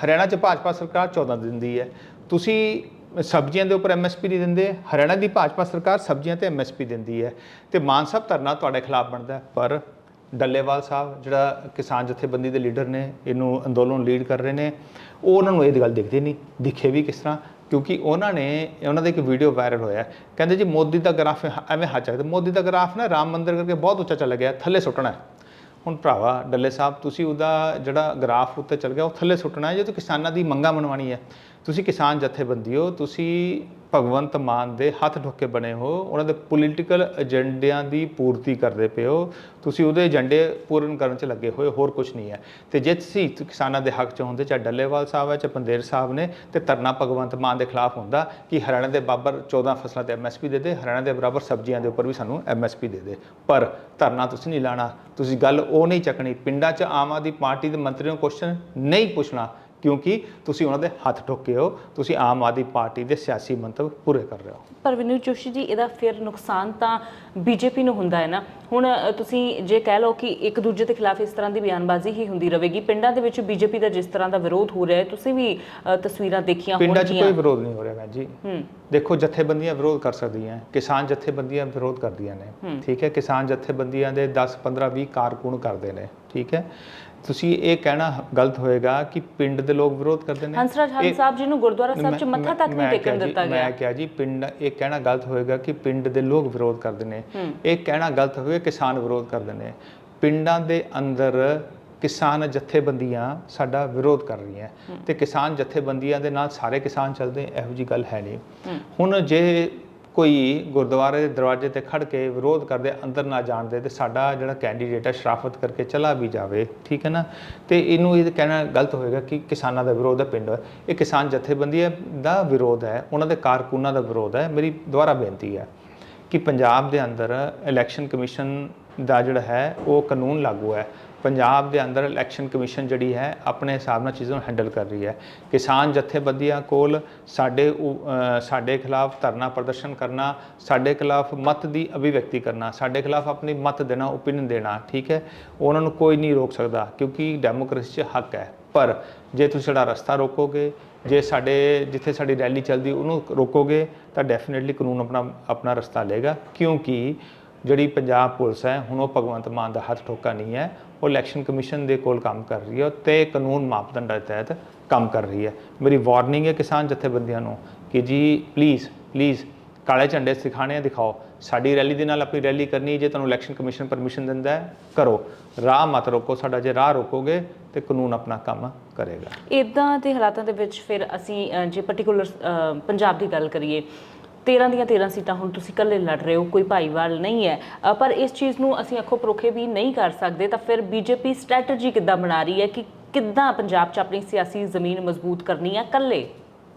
Speaker 2: ਹਰਿਆਣਾ 'ਚ ਭਾਜਪਾ ਸਰਕਾਰ 14 ਦਿੰਦੀ ਹੈ। ਤੁਸੀਂ ਸਬਜ਼ੀਆਂ ਦੇ ਉੱਪਰ ਐਮਐਸਪੀ ਨਹੀਂ ਦਿੰਦੇ, ਹਰਿਆਣਾ ਦੀ ਭਾਜਪਾ ਸਰਕਾਰ ਸਬਜ਼ੀਆਂ ਤੇ ਐਮਐਸਪੀ ਦਿੰਦੀ ਹੈ ਤੇ ਮਾਨ ਸਾਹਿਬ ਧਰਨਾ ਤੁਹਾਡੇ ਖਿਲਾਫ ਬਣਦਾ ਪਰ ਡੱਲੇਵਾਲ ਸਾਹਿਬ, ਜਿਹੜਾ ਕਿਸਾਨ ਜਥੇਬੰਦੀ ਦੇ ਲੀਡਰ ਨੇ, ਇਹਨੂੰ ਅੰਦੋਲਨ ਲੀਡ ਕਰ ਰਹੇ ਨੇ, ਉਹ ਉਹਨਾਂ ਨੂੰ ਇਹ ਗੱਲ ਦਿਖਦੀ ਨਹੀਂ, ਦਿਖੇ ਵੀ ਕਿਸ ਤਰ੍ਹਾਂ, ਕਿਉਂਕਿ ਉਹਨਾਂ ਨੇ, ਉਹਨਾਂ ਦਾ ਇੱਕ ਵੀਡੀਓ ਵਾਇਰਲ ਹੋਇਆ ਕਹਿੰਦੇ ਜੀ ਮੋਦੀ ਦਾ ਗ੍ਰਾਫ ਐਵੇਂ ਹੱਥ ਚੱਕਦੇ, ਮੋਦੀ ਦਾ ਗ੍ਰਾਫ ਨਾ ਰਾਮ ਮੰਦਿਰ ਕਰਕੇ ਬਹੁਤ ਉੱਚਾ ਚੱਲ ਗਿਆ, ਥੱਲੇ ਸੁੱਟਣਾ ਹੁਣ ਭਰਾਵਾ, ਡੱਲੇ ਸਾਹਿਬ, ਤੁਸੀਂ ਉਹਦਾ ਜਿਹੜਾ ਗ੍ਰਾਫ ਉੱਤੇ ਚੱਲ ਗਿਆ, ਉਹ ਥੱਲੇ ਸੁੱਟਣਾ ਹੈ, ਜੇ ਤੁਸੀਂ ਕਿਸਾਨਾਂ ਦੀ ਮੰਗਾਂ ਮਨਵਾਣੀ ਹੈ। ਤੁਸੀਂ ਕਿਸਾਨ ਜਥੇਬੰਦੀ ਹੋ, ਤੁਸੀਂ ਭਗਵੰਤ ਮਾਨ ਦੇ ਹੱਥ ਠੋਕੇ ਬਣੇ ਹੋ, ਉਹਨਾਂ ਦੇ ਪੋਲੀਟੀਕਲ ਏਜੰਡਿਆਂ ਦੀ ਪੂਰਤੀ ਕਰਦੇ ਪਏ ਹੋ, ਤੁਸੀਂ ਉਹਦੇ ਏਜੰਡੇ ਪੂਰਨ ਕਰਨ 'ਚ ਲੱਗੇ ਹੋਏ, ਹੋਰ ਕੁਝ ਨਹੀਂ ਹੈ। ਤੇ ਜੇ ਤੁਸੀਂ ਕਿਸਾਨਾਂ ਦੇ ਹੱਕ 'ਚ ਹੁੰਦੇ, ਚਾਹੇ ਡੱਲੇਵਾਲ ਸਾਹਿਬ ਹੈ, ਚਾਹੇ ਪੰਦੇਰ ਸਾਹਿਬ ਨੇ, ਤੇ ਧਰਨਾ ਭਗਵੰਤ ਮਾਨ ਦੇ ਖਿਲਾਫ ਹੁੰਦਾ ਕਿ ਹਰਿਆਣਾ ਦੇ ਬਾਬਰ 14 ਫਸਲਾਂ ਤੇ ਐਮਐਸਪੀ ਦੇ ਦੇ, ਹਰਿਆਣਾ ਦੇ ਬਰਾਬਰ ਸਬਜ਼ੀਆਂ ਦੇ ਉੱਪਰ ਵੀ ਸਾਨੂੰ ਐਮਐਸਪੀ ਦੇ ਦੇ। ਪਰ ਧਰਨਾ ਤੁਸੀਂ ਨਹੀਂ ਲਾਣਾ, ਤੁਸੀਂ ਗੱਲ ਉਹ ਨਹੀਂ ਚੱਕਣੀ, ਪਿੰਡਾਂ 'ਚ ਆਮ ਆਦਮੀ ਪਾਰਟੀ ਦੇ ਮੰਤਰੀ ਨੂੰ ਕੁਐਸਚਨ ਨਹੀਂ ਪੁੱਛਣਾ ਕਿਉਂਕਿ ਤੁਸੀਂ ਉਹਨਾਂ ਦੇ ਹੱਥ ਠੋਕੇ ਹੋ ਤੁਸੀਂ ਆਮ ਆਦਮੀ ਪਾਰਟੀ ਦੇ ਸਿਆਸੀ ਮੰਤਵ ਪੂਰੇ ਕਰ ਰਹੇ ਹੋ।
Speaker 1: ਪਰ ਵਿਨੂ ਜੋਸ਼ੀ ਜੀ ਇਹਦਾ ਫਿਰ ਨੁਕਸਾਨ ਤਾਂ ਬੀਜੇਪੀ ਨੂੰ ਹੁੰਦਾ ਹੈ ਨਾ। ਹੁਣ ਤੁਸੀਂ ਜੇ ਕਹਿ ਲਓ ਕਿ ਇੱਕ ਦੂਜੇ ਦੇ ਖਿਲਾਫ ਇਸ ਤਰ੍ਹਾਂ ਦੀ ਬਿਆਨਬਾਜ਼ੀ ਹੀ ਹੁੰਦੀ ਰਹੇਗੀ ਪਿੰਡਾਂ ਦੇ ਵਿੱਚ ਬੀਜੇਪੀ ਦਾ ਜਿਸ ਤਰ੍ਹਾਂ ਦਾ ਵਿਰੋਧ ਹੋ ਰਿਹਾ ਹੈ ਤੁਸੀਂ ਵੀ ਤਸਵੀਰਾਂ ਦੇਖੀਆਂ
Speaker 2: ਪਿੰਡਾਂ 'ਚ
Speaker 1: ਹੋਣਗੀਆਂ।
Speaker 2: ਕੋਈ ਵਿਰੋਧ ਨਹੀਂ ਹੋ ਰਿਹਾ ਜੀ। ਦੇਖੋ ਜਥੇਬੰਦੀਆਂ ਵਿਰੋਧ ਕਰ ਸਕਦੀਆਂ ਕਿਸਾਨ ਜਥੇਬੰਦੀਆਂ ਵਿਰੋਧ ਕਰਦੀਆਂ ਨੇ ਠੀਕ ਹੈ? ਕਿਸਾਨ ਜਥੇਬੰਦੀਆਂ ਦੇ 10 15 20 ਕਾਰਕੁਨ ਕਰਦੇ ਨੇ ਠੀਕ ਹੈ? ਤੁਸੀਂ ਇਹ ਕਹਿਣਾ ਗਲਤ ਹੋਏਗਾ ਕਿ ਪਿੰਡ ਦੇ ਲੋਕ ਵਿਰੋਧ ਕਰਦੇ ਨੇ?
Speaker 1: ਹੰਸਰਾਜ ਹੰਸ ਸਾਹਿਬ ਜੀ ਨੂੰ ਗੁਰਦੁਆਰਾ ਸਾਹਿਬ 'ਚ ਮੱਥਾ ਤੱਕ ਨਹੀਂ ਟੇਕਣ ਦਿੱਤਾ ਗਿਆ।
Speaker 2: ਮੈਂ ਕਿਹਾ ਜੀ ਪਿੰਡ ਇਹ ਕਹਿਣਾ ਗਲਤ ਹੋਏਗਾ ਕਿ ਪਿੰਡ ਦੇ ਲੋਕ ਵਿਰੋਧ ਕਰਦੇ ਨੇ। ਇਹ ਕਹਿਣਾ ਗਲਤ ਹੋਏਗਾ ਕਿਸਾਨ ਵਿਰੋਧ ਕਰਦੇ ਨੇ। ਪਿੰਡਾਂ ਦੇ ਅੰਦਰ ਕਿਸਾਨ ਜਥੇਬੰਦੀਆਂ ਸਾਡਾ ਵਿਰੋਧ ਕਰ ਰਹੀਆਂ। ਤੇ ਕਿਸਾਨ ਜਥੇਬੰਦੀਆਂ ਦੇ ਨਾਲ ਸਾਰੇ ਕਿਸਾਨ ਚੱਲਦੇ ਇਹੋ ਜੀ ਗੱਲ ਹੈ ਨਹੀਂ। ਹੁਣ ਜੇ ਕੋਈ ਗੁਰਦੁਆਰੇ ਦੇ ਦਰਵਾਜ਼ੇ ਤੇ ਖੜ ਕੇ ਵਿਰੋਧ ਕਰਦੇ, ਅੰਦਰ ਨਾ ਜਾਣ ਦੇ, ਤੇ ਸਾਡਾ ਜਿਹੜਾ ਕੈਂਡੀਡੇਟ ਹੈ ਸ਼ਰਾਫਤ ਕਰਕੇ ਚਲਾ ਵੀ ਜਾਵੇ, ਠੀਕ ਹੈ ਨਾ? ਤੇ ਇਹਨੂੰ ਇਹ ਕਹਿਣਾ ਗਲਤ ਹੋਏਗਾ ਕਿ ਕਿਸਾਨਾਂ ਦਾ ਵਿਰੋਧ ਹੈ, ਪਿੰਡ ਇਹ ਕਿਸਾਨ ਜਥੇਬੰਦੀਆਂ ਦਾ ਵਿਰੋਧ ਹੈ, ਉਹਨਾਂ ਦੇ ਕਾਰਕੁਨਾਂ ਦਾ ਵਿਰੋਧ ਹੈ। ਮੇਰੀ ਦੁਬਾਰਾ ਬੇਨਤੀ ਹੈ ਕਿ ਪੰਜਾਬ ਦੇ ਅੰਦਰ ਇਲੈਕਸ਼ਨ ਕਮਿਸ਼ਨ ਦਾ ਜਿਹੜਾ ਹੈ, ਉਹ ਕਾਨੂੰਨ ਲਾਗੂ ਹੈ। ਪੰਜਾਬ ਦੇ ਅੰਦਰ ਇਲੈਕਸ਼ਨ ਕਮਿਸ਼ਨ ਜਿਹੜੀ ਹੈ ਆਪਣੇ ਹਿਸਾਬ ਨਾਲ ਚੀਜ਼ਾਂ ਨੂੰ ਹੈਂਡਲ ਕਰ ਰਹੀ ਹੈ। ਕਿਸਾਨ ਜਥੇਬੰਦੀਆਂ ਕੋਲ ਸਾਡੇ ਉ- ਸਾਡੇ ਖਿਲਾਫ ਧਰਨਾ ਪ੍ਰਦਰਸ਼ਨ ਕਰਨਾ, ਸਾਡੇ ਖਿਲਾਫ ਮਤ ਦੀ ਅਭਿਵਿਅਕਤੀ ਕਰਨਾ, ਸਾਡੇ ਖਿਲਾਫ ਆਪਣੀ ਮਤ ਦੇਣਾ ਓਪੀਨੀਅਨ ਦੇਣਾ, ਠੀਕ ਹੈ? ਉਹਨਾਂ ਨੂੰ ਕੋਈ ਨਹੀਂ ਰੋਕ ਸਕਦਾ ਕਿਉਂਕਿ ਡੈਮੋਕ੍ਰੇਸੀ 'ਚ ਹੱਕ ਹੈ। ਪਰ ਜੇ ਤੁਸੀਂ ਸਾਡਾ ਰਸਤਾ ਰੋਕੋਗੇ, ਜੇ ਸਾਡੇ, ਜਿੱਥੇ ਸਾਡੀ ਰੈਲੀ ਚੱਲਦੀ ਉਹਨੂੰ ਰੋਕੋਗੇ ਤਾਂ ਡੈਫੀਨਿਟਲੀ ਕਾਨੂੰਨ ਆਪਣਾ ਆਪਣਾ ਰਸਤਾ ਲਏਗਾ। ਕਿਉਂਕਿ ਜਿਹੜੀ ਪੰਜਾਬ ਪੁਲਿਸ ਹੈ, ਹੁਣ ਉਹ ਭਗਵੰਤ ਮਾਨ ਦਾ ਹੱਥ ਠੋਕਾ ਨਹੀਂ ਹੈ, ਉਹ ਇਲੈਕਸ਼ਨ ਕਮਿਸ਼ਨ ਦੇ ਕੋਲ ਕੰਮ ਕਰ ਰਹੀ ਹੈ ਤੇ ਕਾਨੂੰਨ ਮਾਪਦੰਡਾਂ ਦੇ ਤਹਿਤ ਕੰਮ ਕਰ ਰਹੀ ਹੈ। ਮੇਰੀ ਵਾਰਨਿੰਗ ਹੈ ਕਿਸਾਨ ਜਥੇਬੰਦੀਆਂ ਨੂੰ ਕਿ ਜੀ ਪਲੀਜ਼ ਪਲੀਜ਼ ਕਾਲੇ ਝੰਡੇ ਸਿਖਾਣੇ ਦਿਖਾਓ। ਸਾਡੀ ਰੈਲੀ ਦੇ ਨਾਲ ਆਪਣੀ ਰੈਲੀ ਕਰਨੀ ਜੇ ਤੁਹਾਨੂੰ ਇਲੈਕਸ਼ਨ ਕਮਿਸ਼ਨ ਪਰਮਿਸ਼ਨ ਦਿੰਦਾ ਹੈ, ਕਰੋ। ਰਾਹ ਮਤ ਰੋਕੋ, ਸਾਡਾ ਜੇ ਰਾਹ ਰੋਕੋਗੇ ਤੇ ਕਾਨੂੰਨ ਆਪਣਾ ਕੰਮ ਕਰੇਗਾ।
Speaker 1: ਇਦਾਂ ਦੇ ਹਾਲਾਤਾਂ ਦੇ ਵਿੱਚ ਫਿਰ ਅਸੀਂ ਜੇ ਪਾਰਟਿਕੂਲਰ ਪੰਜਾਬ ਦੀ ਗੱਲ ਕਰੀਏ 13 ਦੀਆਂ 13 ਸੀਟਾਂ ਹੁਣ ਤੁਸੀਂ ਇਕੱਲੇ ਲੜ ਰਹੇ ਹੋ ਕੋਈ ਭਾਈਵਾਲ ਨਹੀਂ ਹੈ। ਪਰ ਇਸ ਚੀਜ਼ ਨੂੰ ਅਸੀਂ ਅੱਖੋਂ ਪਰੋਖੇ ਵੀ ਨਹੀਂ ਕਰ ਸਕਦੇ ਤਾਂ ਫਿਰ ਬੀਜੇਪੀ ਸਟ੍ਰੈਟਜੀ ਕਿੱਦਾਂ ਬਣਾ ਰਹੀ ਹੈ ਕਿ ਕਿੱਦਾਂ ਪੰਜਾਬ 'ਚ ਆਪਣੀ ਸਿਆਸੀ ਜ਼ਮੀਨ ਮਜ਼ਬੂਤ ਕਰਨੀ ਹੈ ਇਕੱਲੇ?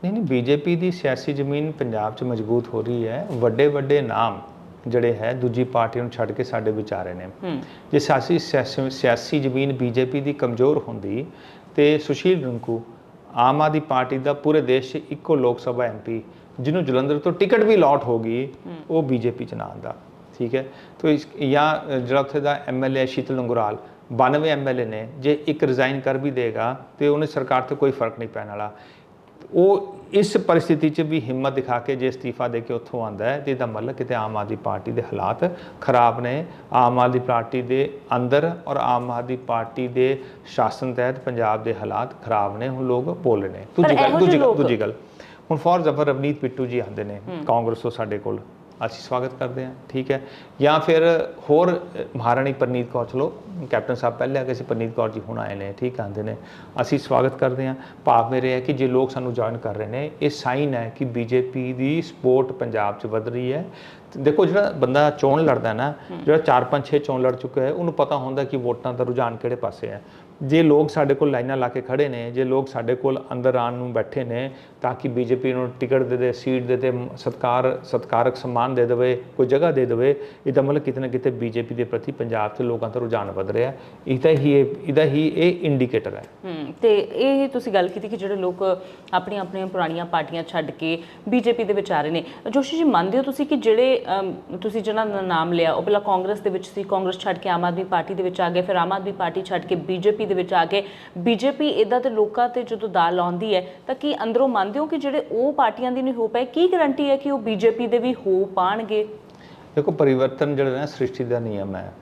Speaker 2: ਨਹੀਂ ਨਹੀਂ ਬੀਜੇਪੀ ਦੀ ਸਿਆਸੀ ਜ਼ਮੀਨ ਪੰਜਾਬ 'ਚ ਮਜ਼ਬੂਤ ਹੋ ਰਹੀ ਹੈ। ਵੱਡੇ ਵੱਡੇ ਨਾਮ ਜਿਹੜੇ ਹੈ ਦੂਜੀ ਪਾਰਟੀਆਂ ਨੂੰ ਛੱਡ ਕੇ ਸਾਡੇ ਵਿਚਾਰੇ ਨੇ। ਜੇ ਸਿਆਸੀ ਸਿਆਸੀ ਜ਼ਮੀਨ ਬੀਜੇਪੀ ਦੀ ਕਮਜ਼ੋਰ ਹੁੰਦੀ ਤੇ ਸੁਸ਼ੀਲ ਰਿੰਕੂ ਆਮ ਆਦਮੀ ਪਾਰਟੀ ਦਾ ਪੂਰੇ ਦੇਸ਼ 'ਚ ਇੱਕੋ ਲੋਕ ਸਭਾ ਐਮਪੀ ਜਿਹਨੂੰ ਜਲੰਧਰ ਤੋਂ ਟਿਕਟ ਵੀ ਲਾਟ ਹੋ ਗਈ ਉਹ ਬੀਜੇਪੀ 'ਚ ਨਾ ਆਉਂਦਾ ਠੀਕ ਹੈ? ਤੋ ਇਸ ਜਾਂ ਜਿਹੜਾ ਉੱਥੇ ਦਾ ਐਮਐਲਏ ਸ਼ੀਤਲ ਨੰਗੁਰਾਲ 92 ਐਮਐਲਏ ਨੇ ਜੇ ਇੱਕ ਰਿਜ਼ਾਈਨ ਕਰ ਵੀ ਦੇਗਾ ਤੇ ਉਹਨੇ ਸਰਕਾਰ ਤੇ ਕੋਈ ਫ਼ਰਕ ਨਹੀਂ ਪੈਣ ਵਾਲਾ। ਉਹ ਇਸ ਪਰਿਸਥਿਤੀ 'ਚ ਵੀ ਹਿੰਮਤ ਦਿਖਾ ਕੇ ਜੇ ਅਸਤੀਫਾ ਦੇ ਕੇ ਉੱਥੋਂ ਆਂਦਾ ਹੈ ਤੇ ਇਹਦਾ ਮਤਲਬ ਕਿਤੇ ਆਮ ਆਦਮੀ ਪਾਰਟੀ ਦੇ ਹਾਲਾਤ ਖਰਾਬ ਨੇ। ਆਮ ਆਦਮੀ ਪਾਰਟੀ ਦੇ ਅੰਦਰ ਔਰ ਆਮ ਆਦਮੀ ਪਾਰਟੀ ਦੇ ਸ਼ਾਸਨ ਤਹਿਤ ਪੰਜਾਬ ਦੇ ਹਾਲਾਤ ਖਰਾਬ ਨੇ ਹੁਣ ਲੋਕ ਬੋਲ ਰਹੇ ਨੇ। ਦੂਜੀ ਗੱਲ ਦੂਜੀ ਗੱਲ। ਹੁਣ ਫੋਰ ਜ਼ਫਰ ਰਵਨੀਤ ਬਿੱਟੂ ਜੀ ਆਉਂਦੇ ਨੇ ਕਾਂਗਰਸ ਤੋਂ ਸਾਡੇ ਕੋਲ। ਅਸੀਂ ਸਵਾਗਤ ਕਰਦੇ ਹਾਂ ਠੀਕ ਹੈ? ਜਾਂ ਫਿਰ ਹੋਰ ਮਹਾਰਾਣੀ ਪਰਨੀਤ ਕੌਰ ਚਲੋ ਕੈਪਟਨ ਸਾਹਿਬ ਪਹਿਲੇ ਆ ਗਏ ਸੀ ਪਰਨੀਤ ਕੌਰ ਜੀ ਹੁਣ ਆਏ ਨੇ ਠੀਕ ਆਉਂਦੇ ਨੇ। ਅਸੀਂ ਸਵਾਗਤ ਕਰਦੇ ਹਾਂ। ਭਾਵ ਮੇਰੇ ਹੈ ਕਿ ਜੇ ਲੋਕ ਸਾਨੂੰ ਜੁਆਇਨ ਕਰ ਰਹੇ ਨੇ ਇਹ ਸਾਈਨ ਹੈ ਕਿ ਬੀਜੇਪੀ ਦੀ ਸਪੋਰਟ ਪੰਜਾਬ 'ਚ ਵਧ ਰਹੀ ਹੈ। ਦੇਖੋ ਜਿਹੜਾ ਬੰਦਾ ਚੋਣ ਲੜਦਾ ਨਾ ਜਿਹੜਾ 4 5 6 ਚੋਣ ਲੜ ਚੁੱਕਾ ਹੈ ਉਹਨੂੰ ਪਤਾ ਹੁੰਦਾ ਕਿ ਵੋਟਾਂ ਦਾ ਰੁਝਾਨ ਕਿਹੜੇ ਪਾਸੇ ਹੈ। ਜੇ ਲੋਕ ਸਾਡੇ ਕੋਲ ਲਾਈਨਾਂ ਲਾ ਕੇ ਖੜੇ ਨੇ, ਜੇ ਲੋਕ ਸਾਡੇ ਕੋਲ ਅੰਦਰ ਆਉਣ ਨੂੰ ਬੈਠੇ ਨੇ, ਤਾਂ ਕਿ ਬੀਜੇਪੀ ਨੂੰ ਟਿਕਟ ਦੇ ਦੇ, ਸੀਟ ਦੇ ਦੇ ਸਤਕਾਰ, ਸਤਕਾਰਕ ਸਨਮਾਨ ਦੇ ਦੇਵੇ, ਕੋਈ ਜਗ੍ਹਾ ਦੇ ਦੇਵੇ ਇਹਦਾ ਮਤਲਬ ਕਿਤੇ ਨਾ ਕਿਤੇ ਬੀਜੇਪੀ ਦੇ ਪ੍ਰਤੀ ਪੰਜਾਬ 'ਚ ਲੋਕਾਂ ਦਾ ਰੁਝਾਨ ਵਧ ਰਿਹਾ। ਹੈ ਇਹਦਾ ਹੀ ਇਹਦਾ ਹੀ ਇਹ ਇੰਡੀਕੇਟਰ ਹੈ।
Speaker 1: ਹਮ ਤੇ ਇਹ ਤੁਸੀਂ ਗੱਲ ਕੀਤੀ ਕਿ ਜਿਹੜੇ ਲੋਕ ਆਪਣੀਆਂ ਆਪਣੀਆਂ ਪੁਰਾਣੀਆਂ ਪਾਰਟੀਆਂ ਛੱਡ ਕੇ ਬੀਜੇਪੀ ਦੇ ਵਿੱਚ ਆ ਰਹੇ ਨੇ। ਜੋਸ਼ੀ ਜੀ, ਮੰਨਦੇ ਹੋ ਤੁਸੀਂ ਕਿ ਜਿਹੜੇ ਤੁਸੀਂ ਜਿਹਨਾਂ ਦਾ ਨਾਮ ਲਿਆ, ਉਹ ਪਹਿਲਾਂ ਕਾਂਗਰਸ ਦੇ ਵਿੱਚ ਸੀ, ਕਾਂਗਰਸ ਛੱਡ ਕੇ ਆਮ ਆਦਮੀ ਪਾਰਟੀ ਦੇ ਵਿੱਚ ਆ ਗਏ, ਫਿਰ ਆਮ ਆਦਮੀ ਪਾਰਟੀ ਛੱਡ ਕੇ ਬੀਜੇਪੀ ਦੇ ਵਿੱਚ ਆ ਗਏ ਬੀਜੇਪੀ ਇਦਾਂ ਦੇ ਲੋਕਾਂ ਤੇ ਜਦੋਂ ਦਾਲ ਲਾਉਂਦੀ ਹੈ, ਤਾਂ ਕੀ ਅੰਦਰੋਂ ਮੰਨਦੇ ਹੋ ਕਿ ਜਿਹੜੇ ਉਹ ਪਾਰਟੀਆਂ ਦੀ ਨਹੀਂ ਹੋ ਪਾਏ, ਕੀ ਗਾਰੰਟੀ ਹੈ ਕਿ ਉਹ ਬੀਜੇਪੀ ਦੇ ਵੀ ਹੋ ਪਾਣਗੇ?
Speaker 2: ਦੇਖੋ, ਪਰਿਵਰਤਨ ਜਿਹੜਾ ਨਾ, ਸ੍ਰਿਸ਼ਟੀ ਦਾ ਨਿਯਮ ਹੈ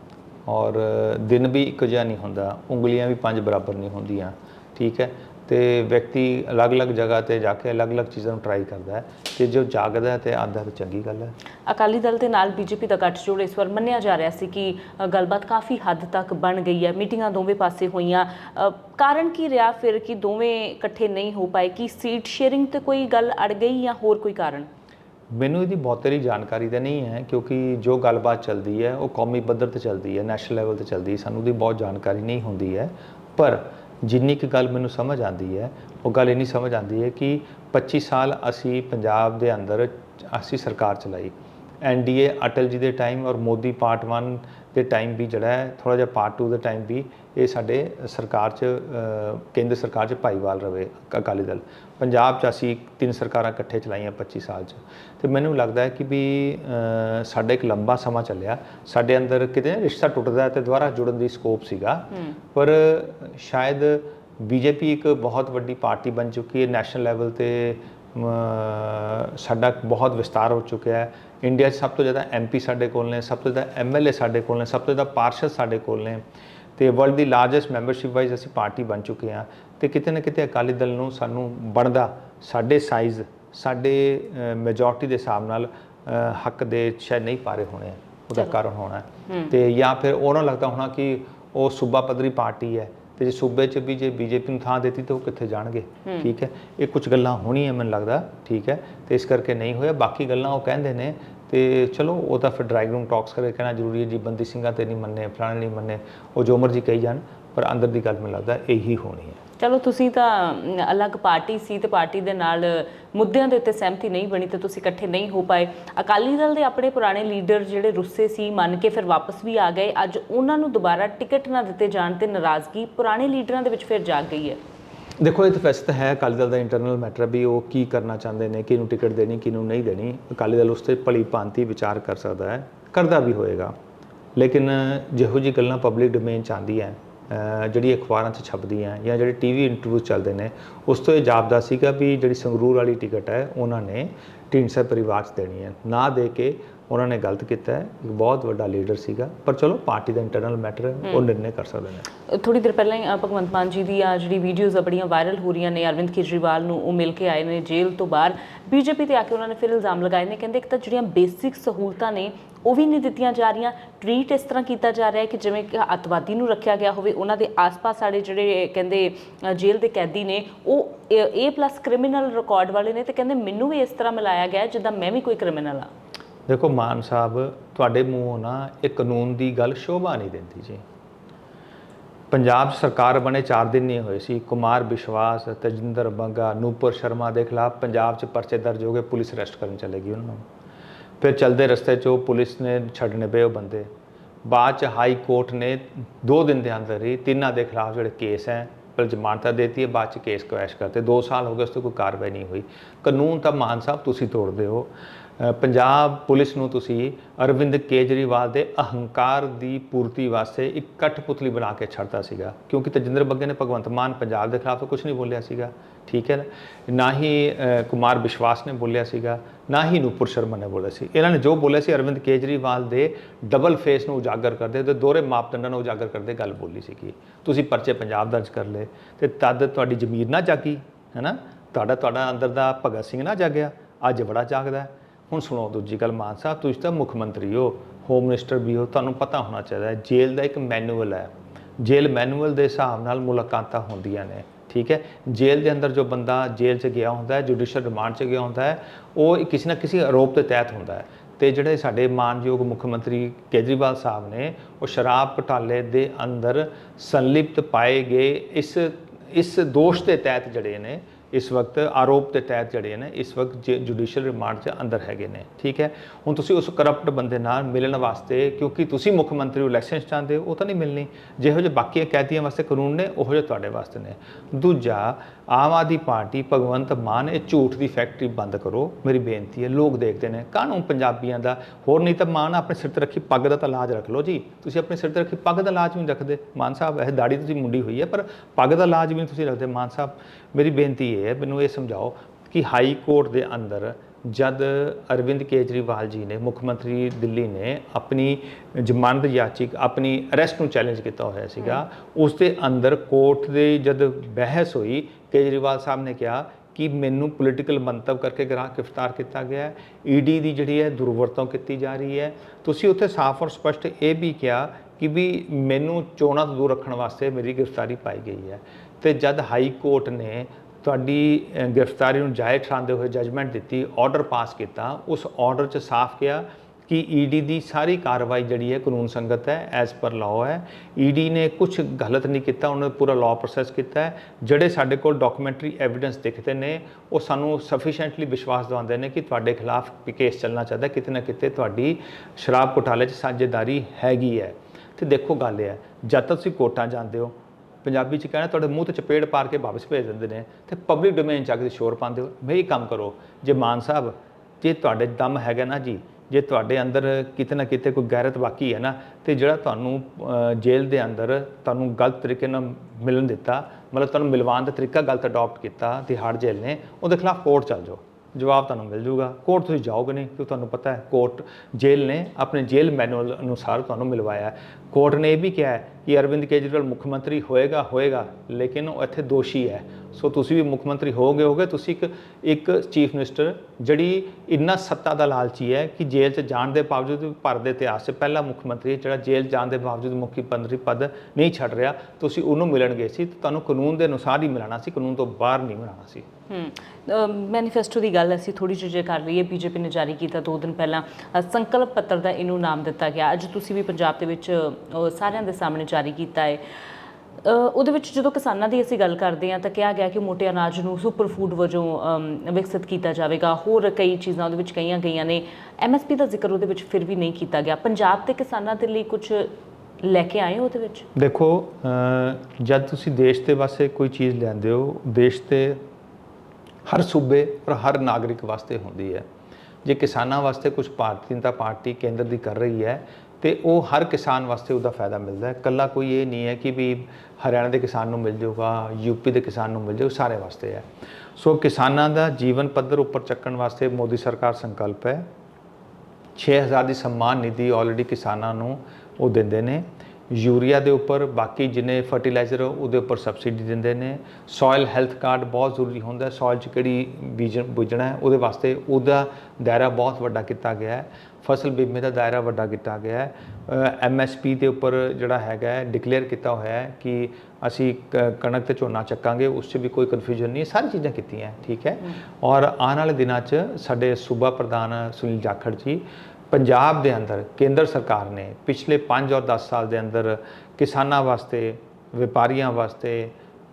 Speaker 2: ਔਰ ਦਿਨ ਵੀ ਇੱਕੋ ਜਿਹਾ ਨਹੀਂ ਹੁੰਦਾ, ਉਂਗਲੀਆਂ ਵੀ ਪੰਜ ਬਰਾਬਰ ਨਹੀਂ ਹੁੰਦੀਆਂ, ਠੀਕ ਹੈ? ਤੇ ਵਿਅਕਤੀ ਅਲੱਗ-ਅਲੱਗ ਜਗ੍ਹਾ ਤੇ ਜਾ ਕੇ ਅਲੱਗ-ਅਲੱਗ ਚੀਜ਼ਾਂ ਨੂੰ ਟਰਾਈ ਕਰਦਾ ਹੈ ਤੇ ਜੋ ਜਾਗਦਾ ਹੈ ਤੇ ਆਂਦਾ ਤਾਂ ਚੰਗੀ ਗੱਲ ਹੈ।
Speaker 1: ਅਕਾਲੀ ਦਲ ਦੇ ਨਾਲ ਬੀਜੇਪੀ ਦਾ ਗੱਠਜੋੜ ਇਸ ਵਾਰ ਮੰਨਿਆ ਜਾ ਰਿਹਾ ਸੀ ਕਿ ਅ, ਗੱਲਬਾਤ ਕਾਫੀ ਹੱਦ ਤੱਕ ਬਣ ਗਈ ਹੈ। ਮੀਟਿੰਗਾਂ ਦੋਵੇਂ ਪਾਸੇ ਹੋਈਆਂ। ਅ, ਕਾਰਨ ਕੀ ਰਿਹਾ ਫਿਰ ਕਿ ਦੋਵੇਂ ਇਕੱਠੇ ਨਹੀਂ ਹੋ ਪਾਏ? ਕਿ ਸੀਟ ਸ਼ੇਅਰਿੰਗ ਤੇ ਕੋਈ ਗੱਲ ਅੜ ਗਈ ਜਾਂ ਹੋਰ ਕੋਈ ਕਾਰਨ?
Speaker 2: ਮੈਨੂੰ ਇਹਦੀ ਬਹੁਤੇਰੀ ਜਾਣਕਾਰੀ ਤਾਂ ਨਹੀਂ ਹੈ ਕਿਉਂਕਿ ਜੋ ਗੱਲਬਾਤ ਚੱਲਦੀ ਹੈ ਉਹ ਕੌਮੀ ਪੱਧਰ ਤੇ ਚੱਲਦੀ ਹੈ ਨੈਸ਼ਨਲ ਲੈਵਲ ਤੇ ਚੱਲਦੀ ਹੈ। ਸਾਨੂੰ ਉਹਦੀ ਬਹੁਤ ਜਾਣਕਾਰੀ ਨਹੀਂ ਹੁੰਦੀ ਹੈ। ਪਰ ਜਿੰਨੀ ਕੁ ਗੱਲ ਮੈਨੂੰ ਸਮਝ ਆਉਂਦੀ ਹੈ, ਉਹ ਗੱਲ ਇੰਨੀ ਸਮਝ ਆਉਂਦੀ ਹੈ ਕਿ 25 ਸਾਲ ਅਸੀਂ ਪੰਜਾਬ ਦੇ ਅੰਦਰ ਅਸੀਂ ਸਰਕਾਰ ਚਲਾਈ। ਐਨਡੀਏ ਅਟਲ ਜੀ ਦੇ ਟਾਈਮ ਔਰ ਮੋਦੀ ਪਾਰਟ 1 ਦੇ ਟਾਈਮ ਵੀ ਜਿਹੜਾ ਹੈ ਥੋੜਾ ਜਿਹਾ ਪਾਰਟ 2 ਦੇ ਟਾਈਮ ਵੀ ਇਹ ਸਾਡੇ ਸਰਕਾਰ 'ਚ ਕੇਂਦਰ ਸਰਕਾਰ 'ਚ ਭਾਈਵਾਲ ਰਵੇ ਅਕ- ਅਕਾਲੀ ਦਲ। ਪੰਜਾਬ 'ਚ ਅਸੀਂ ਤਿੰਨ ਸਰਕਾਰਾਂ ਇਕੱਠੇ ਚਲਾਈਆਂ 25 ਸਾਲ 'ਚ। ਤੇ ਮੈਨੂੰ ਲੱਗਦਾ ਹੈ ਕਿ ਵੀ ਸਾਡਾ ਇੱਕ ਲੰਬਾ ਸਮਾਂ ਚੱਲਿਆ। ਸਾਡੇ ਅੰਦਰ ਕਿਤੇ ਰਿਸ਼ਤਾ ਟੁੱਟਦਾ ਤੇ ਦੁਬਾਰਾ ਜੁੜਨ ਦੀ ਸਕੋਪ ਸੀਗਾ। ਪਰ ਸ਼ਾਇਦ ਬੀਜੇਪੀ ਇੱਕ ਬਹੁਤ ਵੱਡੀ ਪਾਰਟੀ ਬਣ ਚੁੱਕੀ ਹੈ ਨੈਸ਼ਨਲ ਲੈਵਲ ਤੇ ਸਾਡਾ ਬਹੁਤ ਵਿਸਤਾਰ ਹੋ ਚੁੱਕਿਆ ਹੈ ਇੰਡੀਆ 'ਚ ਸਭ ਤੋਂ ਜ਼ਿਆਦਾ ਐਮਪੀ ਸਾਡੇ ਕੋਲ ਨੇ ਸਭ ਤੋਂ ਜ਼ਿਆਦਾ ਐਮਐਲਏ ਸਾਡੇ ਕੋਲ ਨੇ ਸਭ ਤੋਂ ਜ਼ਿਆਦਾ ਪਾਰਸ਼ਦ ਸਾਡੇ ਕੋਲ ਨੇ ਤੇ ਵਰਲਡ ਦੀ ਲਾਰਜੈਸਟ ਮੈਂਬਰਸ਼ਿਪ ਵਾਈਜ਼ ਅਸੀਂ ਪਾਰਟੀ ਬਣ ਚੁੱਕੇ ਹਾਂ ਤੇ ਕਿਤੇ ਨਾ ਕਿਤੇ ਅਕਾਲੀ ਦਲ ਨੂੰ ਸਾਨੂੰ ਬਣਦਾ ਸਾਡੇ ਸਾਈਜ਼ ਸਾਡੇ ਮੈਜੋਰਟੀ ਦੇ ਹਿਸਾਬ ਨਾਲ ਹੱਕ ਦੇ ਸ਼ਾਇਦ ਨਹੀਂ ਪਾਰੇ ਹੋਣੇ। ਉਹਦਾ ਕਾਰਨ ਹੋਣਾ। ਤੇ ਜਾਂ ਫਿਰ ਉਹਨਾਂ ਲੱਗਦਾ ਹੋਣਾ ਕਿ ਉਹ ਸੂਬਾ ਪੱਧਰੀ ਪਾਰਟੀ ਹੈ ਤੇ ਜੇ ਸੂਬੇ 'ਚ ਵੀ ਜੇ ਬੀਜੇਪੀ ਨੂੰ ਥਾਂ ਦਿੱਤੀ ਤਾਂ ਉਹ ਕਿੱਥੇ ਜਾਣਗੇ? ਠੀਕ ਹੈ? ਇਹ ਕੁਝ ਗੱਲਾਂ ਹੋਣੀਆਂ ਮੈਨੂੰ ਲੱਗਦਾ ਠੀਕ ਹੈ? ਤੇ ਇਸ ਕਰਕੇ ਨਹੀਂ ਹੋਇਆ। ਬਾਕੀ ਗੱਲਾਂ ਉਹ ਕਹਿੰਦੇ ਨੇ ਤੇ ਚਲੋ ਉਹ ਤਾਂ ਫਿਰ ਡਰਾਈਵ ਰੂਮ ਟਾਕਸ ਕਰੇ ਕਹਿਣਾ ਜ਼ਰੂਰੀ ਹੈ ਜੀ ਬੰਦੀ ਸਿੰਘਾਂ ਤੇ ਨਹੀਂ ਮੰਨੇ ਫਲਾਣੇ ਨਹੀਂ ਮੰਨੇ ਉਹ ਜੋ ਮਰਜ਼ੀ ਕਹੀ ਜਾਣ ਪਰ ਅੰਦਰ ਦੀ ਗੱਲ ਮੈਨੂੰ ਲੱਗਦਾ ਇਹੀ ਹੋਣੀ ਹੈ।
Speaker 1: ਚਲੋ ਤੁਸੀਂ ਤਾਂ ਅਲੱਗ ਪਾਰਟੀ ਸੀ ਤੇ ਪਾਰਟੀ ਦੇ ਨਾਲ ਮੁੱਦਿਆਂ ਦੇ ਉੱਤੇ ਸਹਿਮਤੀ ਨਹੀਂ ਬਣੀ ਤੇ ਤੁਸੀਂ ਇਕੱਠੇ ਨਹੀਂ ਹੋ ਪਾਏ। ਅਕਾਲੀ ਦਲ ਦੇ ਆਪਣੇ ਪੁਰਾਣੇ ਲੀਡਰ ਜਿਹੜੇ ਰੁੱਸੇ ਸੀ, ਮੰਨ ਕੇ ਫਿਰ ਵਾਪਸ ਵੀ ਆ ਗਏ। ਅੱਜ ਉਹਨਾਂ ਨੂੰ ਦੁਬਾਰਾ ਟਿਕਟ ਨਾ ਦਿੱਤੇ ਜਾਣ ਤੇ ਨਾਰਾਜ਼ਗੀ ਪੁਰਾਣੇ ਲੀਡਰਾਂ ਦੇ ਵਿੱਚ ਫਿਰ ਜਾਗ ਗਈ ਹੈ।
Speaker 2: ਦੇਖੋ, ਇਹ ਤਾਂ ਫੈਸਲਾ ਹੈ, ਅਕਾਲੀ ਦਲ ਦਾ ਇੰਟਰਨਲ ਮੈਟਰ ਵੀ ਉਹ ਕੀ ਕਰਨਾ ਚਾਹੁੰਦੇ ਨੇ, ਕਿਹਨੂੰ ਟਿਕਟ ਦੇਣੀ, ਕਿਹਨੂੰ ਨਹੀਂ ਦੇਣੀ। ਅਕਾਲੀ ਦਲ ਉਸ ਤੇ ਭਲੀ ਭਾਂਤੀ ਵਿਚਾਰ ਕਰ ਸਕਦਾ ਹੈ, ਕਰਦਾ ਵੀ ਹੋਏਗਾ। ਲੇਕਿਨ ਜਿਹੋ ਜਿਹੀ ਗੱਲਾਂ ਪਬਲਿਕ ਡੋਮੇਨ ਚ ਆਉਂਦੀਆਂ ਅਹ ਜਿਹੜੀ ਅਖਬਾਰਾਂ 'ਚ ਛਪਦੀਆਂ ਜਾਂ ਜਿਹੜੇ ਟੀਵੀ ਇੰਟਰਵਿਊ ਚੱਲਦੇ ਨੇ ਉਸ ਤੋਂ ਇਹ ਜਾਪਦਾ ਸੀਗਾ ਵੀ ਜਿਹੜੀ ਸੰਗਰੂਰ ਵਾਲੀ ਟਿਕਟ ਹੈ ਉਹਨਾਂ ਨੇ ਢੀਂਡਸਾ ਪਰਿਵਾਰ 'ਚ ਦੇਣੀ ਹੈ। ਨਾ ਦੇ ਕੇ ਉਹਨਾਂ ਨੇ ਗਲਤ ਕੀਤਾ ਹੈ ਇੱਕ ਬਹੁਤ ਵੱਡਾ ਲੀਡਰ ਸੀਗਾ। ਪਰ ਚਲੋ ਪਾਰਟੀ ਦਾ ਇੰਟਰਨਲ ਮੈਟਰ ਹੈ ਉਹ ਨਿਰਣੇ ਕਰ ਸਕਦੇ ਨੇ।
Speaker 1: ਥੋੜੀ ਦੇਰ ਪਹਿਲਾਂ ਹੀ ਭਗਵੰਤ ਮਾਨ ਜੀ ਦੀ ਆ ਜਿਹੜੀ ਵੀਡੀਓਜ਼ ਬੜੀਆਂ ਵਾਇਰਲ ਹੋ ਰਹੀਆਂ ਨੇ ਅਰਵਿੰਦ ਕੇਜਰੀਵਾਲ ਨੂੰ ਉਹ ਮਿਲ ਕੇ ਆਏ ਨੇ ਜੇਲ੍ਹ ਤੋਂ ਬਾਹਰ। ਬੀਜੇਪੀ ਤੇ ਆ ਕੇ ਉਹਨਾਂ ਨੇ ਫਿਰ ਇਲਜ਼ਾਮ ਲਗਾਏ ਨੇ ਕਹਿੰਦੇ ਇੱਕ ਤਾਂ ਜਿਹੜੀਆਂ ਬੇਸਿਕ ਸਹੂਲਤਾਂ ਨੇ ਉਹ ਵੀ ਨਹੀਂ ਦਿੱਤੀਆਂ ਜਾ ਰਹੀਆਂ। ਟ੍ਰੀਟ ਇਸ ਤਰ੍ਹਾਂ ਕੀਤਾ ਜਾ ਰਿਹਾ ਹੈ ਕਿ ਜਿਵੇਂ ਕਿ ਅੱਤਵਾਦੀ ਨੂੰ ਰੱਖਿਆ ਗਿਆ ਹੋਵੇ, ਉਹਨਾਂ ਦੇ ਆਸ-ਪਾਸ ਸਾਡੇ ਜਿਹੜੇ ਕਹਿੰਦੇ ਜੇਲ੍ਹ ਦੇ ਕੈਦੀ ਨੇ, ਉਹ ਏ ਪਲੱਸ ਕ੍ਰਿਮੀਨਲ ਰਿਕਾਰਡ ਵਾਲੇ ਨੇ ਤੇ ਕਹਿੰਦੇ ਮੈਨੂੰ ਵੀ ਇਸ ਤਰ੍ਹਾਂ ਮਿਲਾਇਆ ਗਿਆ ਜਿੱਦਾਂ ਮੈਂ ਵੀ ਕੋਈ ਕ੍ਰਿਮੀਨਲ ਆ
Speaker 2: ਦੇਖੋ, ਮਾਨ ਸਾਹਿਬ, ਤੁਹਾਡੇ ਮੂੰਹੋਂ ਨਾ ਇਹ ਕਾਨੂੰਨ ਦੀ ਗੱਲ ਸ਼ੋਭਾ ਨਹੀਂ ਦਿੰਦੀ ਜੀ। ਪੰਜਾਬ ਸਰਕਾਰ ਬਣੇ 4 ਦਿਨ ਨਹੀਂ ਹੋਏ ਸੀ। ਕੁਮਾਰ ਵਿਸ਼ਵਾਸ, ਤਜਿੰਦਰ ਬੰਗਾ, ਨੂਪੁਰ ਸ਼ਰਮਾ ਦੇ ਖਿਲਾਫ ਪੰਜਾਬ 'ਚ ਪਰਚੇ ਦਰਜ ਹੋ ਗਏ, ਪੁਲਿਸ ਅਰੈਸਟ ਕਰਨ ਚਲੇ ਗਈ ਉਹਨਾਂ ਨੂੰ। ਫਿਰ ਚਲਦੇ ਰਸਤੇ 'ਚ ਉਹ ਪੁਲਿਸ ਨੇ ਛੱਡਣੇ ਪਏ ਉਹ ਬੰਦੇ। ਬਾਅਦ 'ਚ ਹਾਈ ਕੋਰਟ ਨੇ 2 ਦਿਨ ਦੇ ਅੰਦਰ ਹੀ ਤਿੰਨਾਂ ਦੇ ਖਿਲਾਫ ਜਿਹੜੇ ਕੇਸ ਹੈ ਪਰ ਜ਼ਮਾਨਤ ਦੇਤੀ ਹੈ, ਬਾਅਦ 'ਚ ਕੇਸ ਕਵੈਸ਼ ਕਰਤੇ। 2 ਸਾਲ ਹੋ ਗਏ ਉਸ ਤੇ ਕੋਈ ਕਾਰਵਾਈ ਨਹੀਂ ਹੋਈ। ਕਾਨੂੰਨ ਤਾਂ ਮਾਨ ਸਾਹਿਬ ਤੁਸੀਂ ਤੋੜਦੇ ਹੋ। ਪੰਜਾਬ ਪੁਲਿਸ ਨੂੰ ਤੁਸੀਂ ਅਰਵਿੰਦ ਕੇਜਰੀਵਾਲ ਦੇ ਅਹੰਕਾਰ ਦੀ ਪੂਰਤੀ ਵਾਸਤੇ ਇੱਕ ਕਠਪੁਤਲੀ ਬਣਾ ਕੇ ਛੱਡਤਾ ਸੀਗਾ। ਕਿਉਂਕਿ ਤਜਿੰਦਰ ਬੱਗੇ ਨੇ ਭਗਵੰਤ ਮਾਨ ਪੰਜਾਬ ਦੇ ਖਿਲਾਫ ਕੁਝ ਨਹੀਂ ਬੋਲਿਆ ਸੀਗਾ। ਠੀਕ ਹੈ ਨਾ? ਹੀ ਕੁਮਾਰ ਵਿਸ਼ਵਾਸ ਨੇ ਬੋਲਿਆ ਸੀਗਾ, ਨਾ ਹੀ ਨੂਪੁਰ ਸ਼ਰਮਾ ਨੇ ਬੋਲਿਆ ਸੀ। ਇਹਨਾਂ ਨੇ ਜੋ ਬੋਲਿਆ ਸੀ, ਅਰਵਿੰਦ ਕੇਜਰੀਵਾਲ ਦੇ ਡਬਲ ਫੇਸ ਨੂੰ ਉਜਾਗਰ ਕਰਦੇ, ਤੇ ਦੋਹਰੇ ਮਾਪਦੰਡਾਂ ਨੂੰ ਉਜਾਗਰ ਕਰਦੇ ਗੱਲ ਬੋਲੀ ਸੀਗੀ। ਤੁਸੀਂ ਪਰਚੇ ਪੰਜਾਬ ਦਰਜ ਕਰ ਲਏ, ਤੇ ਤਦ ਤੁਹਾਡੀ ਜ਼ਮੀਰ ਨਾ ਜਾਗੀ ਹੈਨਾ ਤੁਹਾਡਾ ਤੁਹਾਡਾ ਅੰਦਰ ਦਾ ਭਗਤ ਸਿੰਘ ਨਾ ਜਾਗਿਆ, ਅੱਜ ਬੜਾ ਜਾਗਦਾ ਹੁਣ ਸੁਣੋ, ਦੂਜੀ ਗੱਲ, ਮਾਨ ਸਾਹਿਬ, ਤੁਸੀਂ ਤਾਂ ਮੁੱਖ ਮੰਤਰੀ ਹੋ ਹੋਮ ਮਿਨਿਸਟਰ ਵੀ ਹੋ, ਤੁਹਾਨੂੰ ਪਤਾ ਹੋਣਾ ਚਾਹੀਦਾ ਜੇਲ੍ਹ ਦਾ ਇੱਕ ਮੈਨੂਅਲ ਹੈ। ਜੇਲ੍ਹ ਮੈਨੂਅਲ ਦੇ ਹਿਸਾਬ ਨਾਲ ਮੁਲਾਕਾਤਾਂ ਹੁੰਦੀਆਂ ਨੇ। ਠੀਕ ਹੈ? ਜੇਲ੍ਹ ਦੇ ਅੰਦਰ ਜੋ ਬੰਦਾ ਜੇਲ੍ਹ 'ਚ ਗਿਆ ਹੁੰਦਾ ਹੈ ਜੁਡੀਸ਼ੀਅਲ ਰਿਮਾਂਡ 'ਚ ਗਿਆ ਹੁੰਦਾ ਹੈ, ਉਹ ਕਿਸੇ ਨਾ ਕਿਸੇ ਆਰੋਪ ਦੇ ਤਹਿਤ ਹੁੰਦਾ ਹੈ। ਤੇ ਜਿਹੜੇ ਸਾਡੇ ਮਾਨਯੋਗ ਮੁੱਖ ਮੰਤਰੀ ਕੇਜਰੀਵਾਲ ਸਾਹਿਬ ਨੇ, ਉਹ ਸ਼ਰਾਬ ਘੁਟਾਲੇ ਦੇ ਅੰਦਰ ਸੰਲਿਪਤ ਪਾਏ ਗਏ ਇਸ ਇਸ ਦੋਸ਼ ਦੇ ਤਹਿਤ ਜਿਹੜੇ ਨੇ ਇਸ ਵਕਤ ਆਰੋਪ ਦੇ ਤਹਿਤ ਜਿਹੜੇ ਨੇ, ਇਸ ਵਕਤ ਜੁਡੀਸ਼ੀਅਲ ਰਿਮਾਂਡ 'ਚ ਅੰਦਰ ਹੈਗੇ ਨੇ, ਠੀਕ ਹੈ? ਹੁਣ ਤੁਸੀਂ ਉਸ ਕਰਪਟ ਬੰਦੇ ਨਾਲ ਮਿਲਣ ਵਾਸਤੇ, ਕਿਉਂਕਿ ਤੁਸੀਂ ਮੁੱਖ ਮੰਤਰੀ ਇਲੈਕਸ਼ਨ 'ਚ ਚਾਹੁੰਦੇ ਹੋ, ਉਹ ਤਾਂ ਨਹੀਂ ਮਿਲਣੀ। ਜਿਹੋ ਜਿਹੇ ਬਾਕੀ ਕੈਦੀਆਂ ਵਾਸਤੇ ਕਾਨੂੰਨ ਨੇ, ਉਹੋ ਜਿਹੇ ਤੁਹਾਡੇ ਵਾਸਤੇ ਨੇ। ਦੂਜਾ ਆਮ ਆਦਮੀ ਪਾਰਟੀ ਭਗਵੰਤ ਮਾਨ ਇਹ ਝੂਠ ਦੀ ਫੈਕਟਰੀ ਬੰਦ ਕਰੋ। ਮੇਰੀ ਬੇਨਤੀ ਹੈ ਲੋਕ ਦੇਖਦੇ ਨੇ ਕਾਹਨੂੰ ਪੰਜਾਬੀਆਂ ਦਾ ਹੋਰ ਨਹੀਂ ਤਾਂ ਮਾਨ ਆਪਣੇ ਸਿਰ ਤੇ ਰੱਖੀ ਪੱਗ ਦਾ ਤਾਂ ਲਾਜ ਰੱਖ ਲਓ ਜੀ। ਤੁਸੀਂ ਆਪਣੇ ਸਿਰ ਤੇ ਰੱਖੀ ਪੱਗ ਦਾ ਲਾਜ ਵੀ ਨਹੀਂ ਰੱਖਦੇ। ਮਾਨ ਸਾਹਿਬ ਇਹ ਦਾੜੀ ਤੁਸੀਂ ਮੁੰਡੀ ਹੋਈ ਹੈ ਪਰ ਪੱਗ ਦਾ ਲਾਜ ਵੀ ਨਹੀਂ ਤੁਸੀਂ ਰੱਖਦੇ। ਮਾਨ ਸਾਹਿਬ ਮੇਰੀ ਬੇਨਤੀ ਇਹ ਹੈ ਮੈਨੂੰ ਇਹ ਸਮਝਾਓ ਕਿ ਹਾਈ ਕੋਰਟ ਦੇ ਅੰਦਰ ਜਦ ਅਰਵਿੰਦ ਕੇਜਰੀਵਾਲ ਜੀ ਨੇ ਮੁੱਖ ਮੰਤਰੀ ਦਿੱਲੀ ਨੇ ਆਪਣੀ ਜ਼ਮਾਨਤ ਯਾਚਿਕ ਆਪਣੀ ਅਰੈਸਟ ਨੂੰ ਚੈਲੰਜ ਕੀਤਾ ਹੋਇਆ ਸੀਗਾ ਉਸ ਦੇ ਅੰਦਰ ਕੋਰਟ ਦੇ ਜਦ ਬਹਿਸ ਹੋਈ ਕੇਜਰੀਵਾਲ ਸਾਹਿਬ ਨੇ ਕਿਹਾ ਕਿ ਮੈਨੂੰ ਪੋਲੀਟੀਕਲ ਮੰਤਵ ਕਰਕੇ ਗ੍ਰਾਹ ਗ੍ਰਿਫਤਾਰ ਕੀਤਾ ਗਿਆ ਹੈ। ਈਡੀ ਦੀ ਜਿਹੜੀ ਹੈ ਦੁਰਵਰਤੋਂ ਕੀਤੀ ਜਾ ਰਹੀ ਹੈ। ਤੁਸੀਂ ਉੱਥੇ ਸਾਫ਼ ਔਰ ਸਪਸ਼ਟ ਇਹ ਵੀ ਕਿਹਾ ਕਿ ਵੀ ਮੈਨੂੰ ਚੋਣਾਂ ਤੋਂ ਦੂਰ ਰੱਖਣ ਵਾਸਤੇ ਮੇਰੀ ਗ੍ਰਿਫਤਾਰੀ ਪਾਈ ਗਈ ਹੈ। ਤੇ ਜਦ ਹਾਈ ਕੋਰਟ ਨੇ ਤੁਹਾਡੀ ਗ੍ਰਿਫਤਾਰੀ ਨੂੰ ਜਾਇਜ਼ ਠਹਿਰਾਉਂਦੇ ਹੋਏ ਜਜਮੈਂਟ ਦਿੱਤੀ ਆਰਡਰ ਪਾਸ ਕੀਤਾ, ਉਸ ਆਰਡਰ 'ਚ ਸਾਫ਼ ਕਿਹਾ ਕਿ ਈਡੀ ਦੀ ਸਾਰੀ ਕਾਰਵਾਈ ਜਿਹੜੀ ਹੈ ਕਾਨੂੰਨ ਸੰਗਤ ਹੈ ਐਜ਼ ਪਰ ਲਾਅ ਹੈ। ਈਡੀ ਨੇ ਕੁਝ ਗਲਤ ਨਹੀਂ ਕੀਤਾ, ਉਹਨੇ ਪੂਰਾ ਲਾਅ ਪ੍ਰੋਸੈਸ ਕੀਤਾ ਹੈ। ਜਿਹੜੇ ਸਾਡੇ ਕੋਲ ਡਾਕੂਮੈਂਟਰੀ ਐਵੀਡੈਂਸ ਦਿਖਦੇ ਨੇ, ਉਹ ਸਾਨੂੰ ਸਫੀਸ਼ੀਐਂਟਲੀ ਵਿਸ਼ਵਾਸ ਦਿਵਾਉਂਦੇ ਨੇ ਕਿ ਤੁਹਾਡੇ ਖਿਲਾਫ ਕੇਸ ਚੱਲਣਾ ਚਾਹੀਦਾ ਕਿਤੇ ਨਾ ਕਿਤੇ ਤੁਹਾਡੀ ਸ਼ਰਾਬ ਘੁਟਾਲੇ 'ਚ ਸਾਝੇਦਾਰੀ ਹੈਗੀ ਹੈ। ਤੇ ਦੇਖੋ ਗੱਲ ਇਹ ਹੈ, ਜਦ ਤੱਕ ਤੁਸੀਂ ਕੋਰਟਾਂ ਜਾਂਦੇ ਹੋ, ਪੰਜਾਬੀ ਚ ਕਹਿਣਾ ਤੁਹਾਡੇ ਮੂੰਹ ਤੇ ਚਪੇੜ ਪਾਰ ਕੇ ਵਾਪਸ ਭੇਜ ਦਿੰਦੇ ਨੇ ਤੇ ਪਬਲਿਕ ਡੋਮੇਨ ਚ ਆ ਕੇ ਸ਼ੋਰ ਪਾਉਂਦੇ ਹੋ ਵੀ ਇਹ ਕੰਮ ਕਰੋ, ਜੇ ਮਾਨ ਸਾਹਿਬ, ਜੇ ਤੁਹਾਡੇ ਦਮ ਹੈਗਾ ਨਾ ਜੀ ਜੇ ਤੁਹਾਡੇ ਅੰਦਰ ਕਿਤੇ ਨਾ ਕਿਤੇ ਕੋਈ ਗੈਰਤ ਬਾਕੀ ਹੈ ਨਾ, ਤੇ ਜਿਹੜਾ ਤੁਹਾਨੂੰ ਜੇਲ੍ਹ ਦੇ ਅੰਦਰ ਤੁਹਾਨੂੰ ਗਲਤ ਤਰੀਕੇ ਨਾਲ ਮਿਲਣ ਦਿੱਤਾ, ਮਤਲਬ ਤੁਹਾਨੂੰ ਮਿਲਵਾਉਣ ਦਾ ਤਰੀਕਾ ਗਲਤ ਅਡਾਪਟ ਕੀਤਾ ਤਿਹਾੜ ਜੇਲ੍ਹ ਨੇ, ਉਹਦੇ ਖਿਲਾਫ ਕੋਰਟ ਚੱਲ ਜਾਓ। ਜਵਾਬ ਤੁਹਾਨੂੰ ਮਿਲ ਜੂਗਾ। ਕੋਰਟ ਤੁਸੀਂ ਜਾਓਗੇ ਨਹੀਂ, ਕਿਉਂਕਿ ਤੁਹਾਨੂੰ ਪਤਾ ਹੈ, ਕੋਰਟ ਜੇਲ੍ਹ ਨੇ, ਆਪਣੇ ਜੇਲ੍ਹ ਮੈਨੂਅਲ ਅਨੁਸਾਰ ਤੁਹਾਨੂੰ ਮਿਲਵਾਇਆ ਕੋਰਟ ਨੇ ਇਹ ਵੀ ਕਿਹਾ ਹੈ ਕਿ ਅਰਵਿੰਦ ਕੇਜਰੀਵਾਲ ਮੁੱਖ ਮੰਤਰੀ ਹੋਏਗਾ ਹੋਏਗਾ, ਲੇਕਿਨ ਉਹ ਇੱਥੇ ਦੋਸ਼ੀ ਹੈ। ਸੋ ਤੁਸੀਂ ਵੀ ਮੁੱਖ ਮੰਤਰੀ ਹੋਗੇ ਹੋਗੇ ਤੁਸੀਂ ਇੱਕ ਇੱਕ ਚੀਫ ਮਿਨਿਸਟਰ ਜਿਹੜੀ ਇੰਨਾ ਸੱਤਾ ਦਾ ਲਾਲਚੀ ਹੈ ਕਿ ਜੇਲ੍ਹ 'ਚ ਜਾਣ ਦੇ ਬਾਵਜੂਦ ਭਾਰਤ ਦੇ ਇਤਿਹਾਸ 'ਚ ਪਹਿਲਾ ਮੁੱਖ ਮੰਤਰੀ ਜਿਹੜਾ ਜੇਲ੍ਹ ਜਾਣ ਦੇ ਬਾਵਜੂਦ ਮੁੱਖ ਮੰਤਰੀ ਪਦ ਨਹੀਂ ਛੱਡ ਰਿਹਾ। ਤੁਸੀਂ ਉਹਨੂੰ ਮਿਲਣ ਗਏ ਸੀ ਤੁਹਾਨੂੰ ਕਾਨੂੰਨ ਦੇ ਅਨੁਸਾਰ ਹੀ ਮਿਲਣਾ ਸੀ, ਕਾਨੂੰਨ ਤੋਂ ਬਾਹਰ ਨਹੀਂ ਮਿਲਣਾ ਸੀ।
Speaker 1: ਹੂੰ। ਮੈਨੀਫੈਸਟੋ ਦੀ ਗੱਲ ਅਸੀਂ ਥੋੜੀ ਜਿਹੀ ਜੇ ਕਰ ਲਈਏ, ਬੀਜੇਪੀ ਨੇ ਜਾਰੀ ਕੀਤਾ ਦੋ ਦਿਨ ਪਹਿਲਾਂ। ਸੰਕਲਪ ਪੱਤਰ ਦਾ ਇਹਨੂੰ ਨਾਮ ਦਿੱਤਾ ਗਿਆ। ਅੱਜ ਤੁਸੀਂ ਵੀ ਪੰਜਾਬ ਦੇ ਵਿੱਚ ਸਾਰਿਆਂ ਦੇ ਸਾਹਮਣੇ ਜਾਰੀ ਕੀਤਾ ਹੈ ਉਹਦੇ ਵਿੱਚ ਜਦੋਂ ਕਿਸਾਨਾਂ ਦੀ ਅਸੀਂ ਗੱਲ ਕਰਦੇ ਹਾਂ, ਤਾਂ ਕਿਹਾ ਗਿਆ ਕਿ ਮੋਟੇ ਅਨਾਜ ਨੂੰ ਸੁਪਰ ਫੂਡ ਵਜੋਂ ਵਿਕਸਿਤ ਕੀਤਾ ਜਾਵੇਗਾ। ਹੋਰ ਕਈ ਚੀਜ਼ਾਂ ਉਹਦੇ ਵਿੱਚ ਕਹੀਆਂ ਗਈਆਂ ਨੇ। ਐਮਐਸਪੀ ਦਾ ਜ਼ਿਕਰ ਉਹਦੇ ਵਿੱਚ ਫਿਰ ਵੀ ਨਹੀਂ ਕੀਤਾ ਗਿਆ। ਪੰਜਾਬ ਦੇ ਕਿਸਾਨਾਂ ਦੇ ਲਈ ਕੁਝ ਲੈ ਕੇ ਆਏ ਹੋ ਉਹਦੇ ਵਿੱਚ?
Speaker 2: ਦੇਖੋ ਜਦ ਤੁਸੀਂ ਦੇਸ਼ ਦੇ ਵਾਸਤੇ ਕੋਈ ਚੀਜ਼ ਲੈਂਦੇ ਹੋ, ਦੇਸ਼ ਤੇ ਹਰ ਸੂਬੇ ਔਰ ਹਰ ਨਾਗਰਿਕ ਵਾਸਤੇ ਹੁੰਦੀ ਹੈ। ਜੇ ਕਿਸਾਨਾਂ ਵਾਸਤੇ ਕੁਝ ਭਾਰਤੀ ਜਨਤਾ ਪਾਰਟੀ ਕੇਂਦਰ ਦੀ ਕਰ ਰਹੀ ਹੈ ਤੇ ਉਹ ਹਰ ਕਿਸਾਨ ਵਾਸਤੇ ਉਹਦਾ ਫਾਇਦਾ ਮਿਲਦਾ ਹੈ। ਕੱਲਾ ਕੋਈ ਇਹ ਨਹੀਂ ਹੈ ਕਿ ਵੀ ਹਰਿਆਣਾ ਦੇ ਕਿਸਾਨ ਨੂੰ ਮਿਲ ਜਾਊਗਾ ਯੂਪੀ ਦੇ ਕਿਸਾਨ ਨੂੰ ਮਿਲ ਜਾਊ ਸਾਰੇ ਵਾਸਤੇ ਹੈ। ਸੋ ਕਿਸਾਨਾਂ ਦਾ ਜੀਵਨ ਪੱਧਰ ਉੱਪਰ ਚੱਕਣ ਵਾਸਤੇ ਮੋਦੀ ਸਰਕਾਰ ਸੰਕਲਪ ਹੈ। 6000 ਦੀ ਸਨਮਾਨ ਨਿਧੀ ਆਲਰੇਡੀ ਕਿਸਾਨਾਂ ਨੂੰ ਉਹ ਦਿੰਦੇ ਨੇ। ਯੂਰੀਆ ਦੇ ਉੱਪਰ ਬਾਕੀ ਜਿੰਨੇ ਫਰਟੀਲਾਈਜ਼ਰ ਉਹਦੇ ਉੱਪਰ ਸਬਸਿਡੀ ਦਿੰਦੇ ਨੇ। ਸੋਇਲ ਹੈਲਥ ਕਾਰਡ ਬਹੁਤ ਜ਼ਰੂਰੀ ਹੁੰਦਾ ਹੈ। ਸੋਇਲ 'ਚ ਕਿਹੜੀ ਬੀਜ ਬੀਜਣਾ ਹੈ ਉਹਦੇ ਵਾਸਤੇ ਉਹਦਾ ਦਾਇਰਾ ਬਹੁਤ ਵੱਡਾ ਕੀਤਾ ਗਿਆ ਹੈ। ਫਸਲ ਬੀਮੇ ਦਾ ਦਾਇਰਾ ਵੱਡਾ ਕੀਤਾ ਗਿਆ ਹੈ। ਐਮਐਸਪੀ ਦੇ ਉੱਪਰ ਜਿਹੜਾ ਹੈਗਾ ਹੈ ਡਿਕਲੇਅਰ ਕੀਤਾ ਹੋਇਆ ਹੈ ਕਿ ਅਸੀਂ ਕਣਕ ਤੇ ਝੋਨਾ ਚੱਕਾਂਗੇ ਉਸ 'ਚ ਵੀ ਕੋਈ ਕਨਫਿਊਜ਼ਨ ਨਹੀਂ ਸਾਰੀ ਚੀਜ਼ਾਂ ਕੀਤੀਆਂ ਠੀਕ ਹੈ। ਔਰ ਆਉਣ ਵਾਲੇ ਦਿਨਾਂ 'ਚ ਸਾਡੇ ਸੂਬਾ ਪ੍ਰਧਾਨ ਸੁਨੀਲ ਜਾਖੜ ਜੀ ਪੰਜਾਬ ਦੇ ਅੰਦਰ ਕੇਂਦਰ ਸਰਕਾਰ ਨੇ ਪਿਛਲੇ 5 ਔਰ 10 ਸਾਲ ਦੇ ਅੰਦਰ ਕਿਸਾਨਾਂ ਵਾਸਤੇ, ਵਪਾਰੀਆਂ ਵਾਸਤੇ,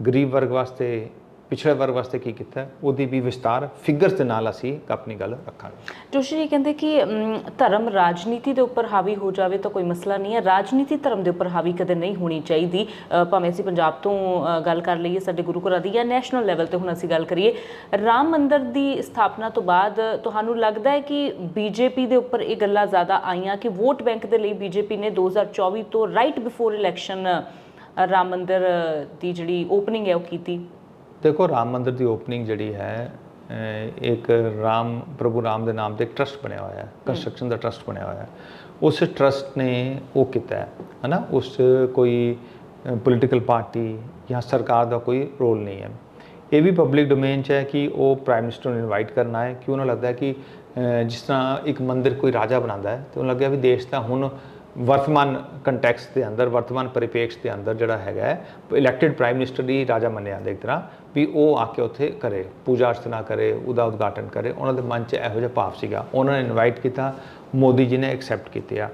Speaker 2: ਗਰੀਬ ਵਰਗ ਵਾਸਤੇ ਪਿਛਲੇ ਵਰਗ ਵਾਸਤੇ ਕੀ ਕੀਤਾ? ਉਹਦੀ ਵੀ ਵਿਸਤਾਰ ਫਿਗਰਸ ਦੇ ਨਾਲ ਅਸੀਂ ਆਪਣੀ ਗੱਲ ਰੱਖਾਂਗੇ।
Speaker 1: ਜੋਸ਼ੀ ਜੀ ਕਹਿੰਦੇ ਕਿ ਧਰਮ ਰਾਜਨੀਤੀ ਦੇ ਉੱਪਰ ਹਾਵੀ ਹੋ ਜਾਵੇ ਤਾਂ ਕੋਈ ਮਸਲਾ ਨਹੀਂ ਹੈ। ਰਾਜਨੀਤੀ ਧਰਮ ਦੇ ਉੱਪਰ ਹਾਵੀ ਕਦੇ ਨਹੀਂ ਹੋਣੀ ਚਾਹੀਦੀ। ਭਾਵੇਂ ਅਸੀਂ ਪੰਜਾਬ ਤੋਂ ਗੱਲ ਕਰ ਲਈਏ, ਸਾਡੇ ਗੁਰੂ ਘਰਾਂ ਦੀ ਜਾਂ ਨੈਸ਼ਨਲ ਲੈਵਲ ਤੇ ਹੁਣ ਅਸੀਂ ਗੱਲ ਕਰੀਏ, ਰਾਮ ਮੰਦਿਰ ਦੀ ਸਥਾਪਨਾ ਤੋਂ ਬਾਅਦ ਤੁਹਾਨੂੰ ਲੱਗਦਾ ਹੈ ਕਿ ਬੀਜੇਪੀ ਦੇ ਉੱਪਰ ਇਹ ਗੱਲਾਂ ਜ਼ਿਆਦਾ ਆਈਆਂ ਕਿ ਵੋਟ ਬੈਂਕ ਦੇ ਲਈ ਬੀਜੇਪੀ ਨੇ 2024 ਤੋਂ ਰਾਈਟ ਬਿਫੋਰ ਇਲੈਕਸ਼ਨ ਰਾਮ ਮੰਦਿਰ ਦੀ ਜਿਹੜੀ ਓਪਨਿੰਗ ਹੈ ਉਹ ਕੀਤੀ?
Speaker 2: ਦੇਖੋ ਰਾਮ ਮੰਦਿਰ ਦੀ ਓਪਨਿੰਗ ਜਿਹੜੀ ਹੈ ਇੱਕ ਰਾਮ ਪ੍ਰਭੂ ਰਾਮ ਦੇ ਨਾਮ ਤੇ ਇੱਕ ਟਰਸਟ ਬਣਿਆ ਹੋਇਆ ਹੈ ਕੰਸਟਰਕਸ਼ਨ ਦਾ ਟਰਸਟ ਬਣਿਆ ਹੋਇਆ ਹੈ। ਉਸ ਟਰਸਟ ਨੇ ਉਹ ਕੀਤਾ ਹੈ ਹਨਾ? ਉਸ ਕੋਈ ਪੋਲੀਟੀਕਲ ਪਾਰਟੀ ਜਾਂ ਸਰਕਾਰ ਦਾ ਕੋਈ ਰੋਲ ਨਹੀਂ ਹੈ। ਇਹ ਵੀ ਪਬਲਿਕ ਡੋਮੇਨ 'ਚ ਹੈ ਕਿ ਉਹ ਪ੍ਰਾਈਮ ਮਿਨਿਸਟਰ ਨੂੰ ਇਨਵਾਈਟ ਕਰਨਾ ਹੈ ਕਿ ਉਹਨਾਂ ਲੱਗਦਾ ਹੈ ਕਿ ਜਿਸ ਤਰ੍ਹਾਂ ਇੱਕ ਮੰਦਿਰ ਕੋਈ ਰਾਜਾ ਬਣਾਉਂਦਾ ਹੈ ਤੇ ਉਹਨੂੰ ਲੱਗਿਆ ਵੀ ਦੇਸ਼ ਦਾ ਹੁਣ ਵਰਤਮਾਨ ਕੰਟੈਕਸਟ ਦੇ ਅੰਦਰ ਵਰਤਮਾਨ ਪਰਿਪੇਕਸ਼ ਦੇ ਅੰਦਰ ਜਿਹੜਾ ਹੈਗਾ ਇਲੈਕਟਿਡ ਪ੍ਰਾਈਮ ਮਿਨਿਸਟਰ ਦੀ ਰਾਜਾ ਮੰਨਿਆ ਜਾਂਦਾ ਇੱਕ ਤਰ੍ਹਾਂ। ਵੀ ਉਹ ਆ ਕੇ ਉੱਥੇ ਕਰੇ, ਪੂਜਾ ਅਰਚਨਾ ਕਰੇ, ਉਹਦਾ ਉਦਘਾਟਨ ਕਰੇ। ਉਹਨਾਂ ਦੇ ਮਨ 'ਚ ਇਹੋ ਜਿਹਾ ਭਾਵ ਸੀਗਾ। ਉਹਨਾਂ ਨੇ ਇਨਵਾਈਟ ਕੀਤਾ, ਮੋਦੀ ਜੀ ਨੇ ਐਕਸੈਪਟ ਕੀਤੇ ਆ।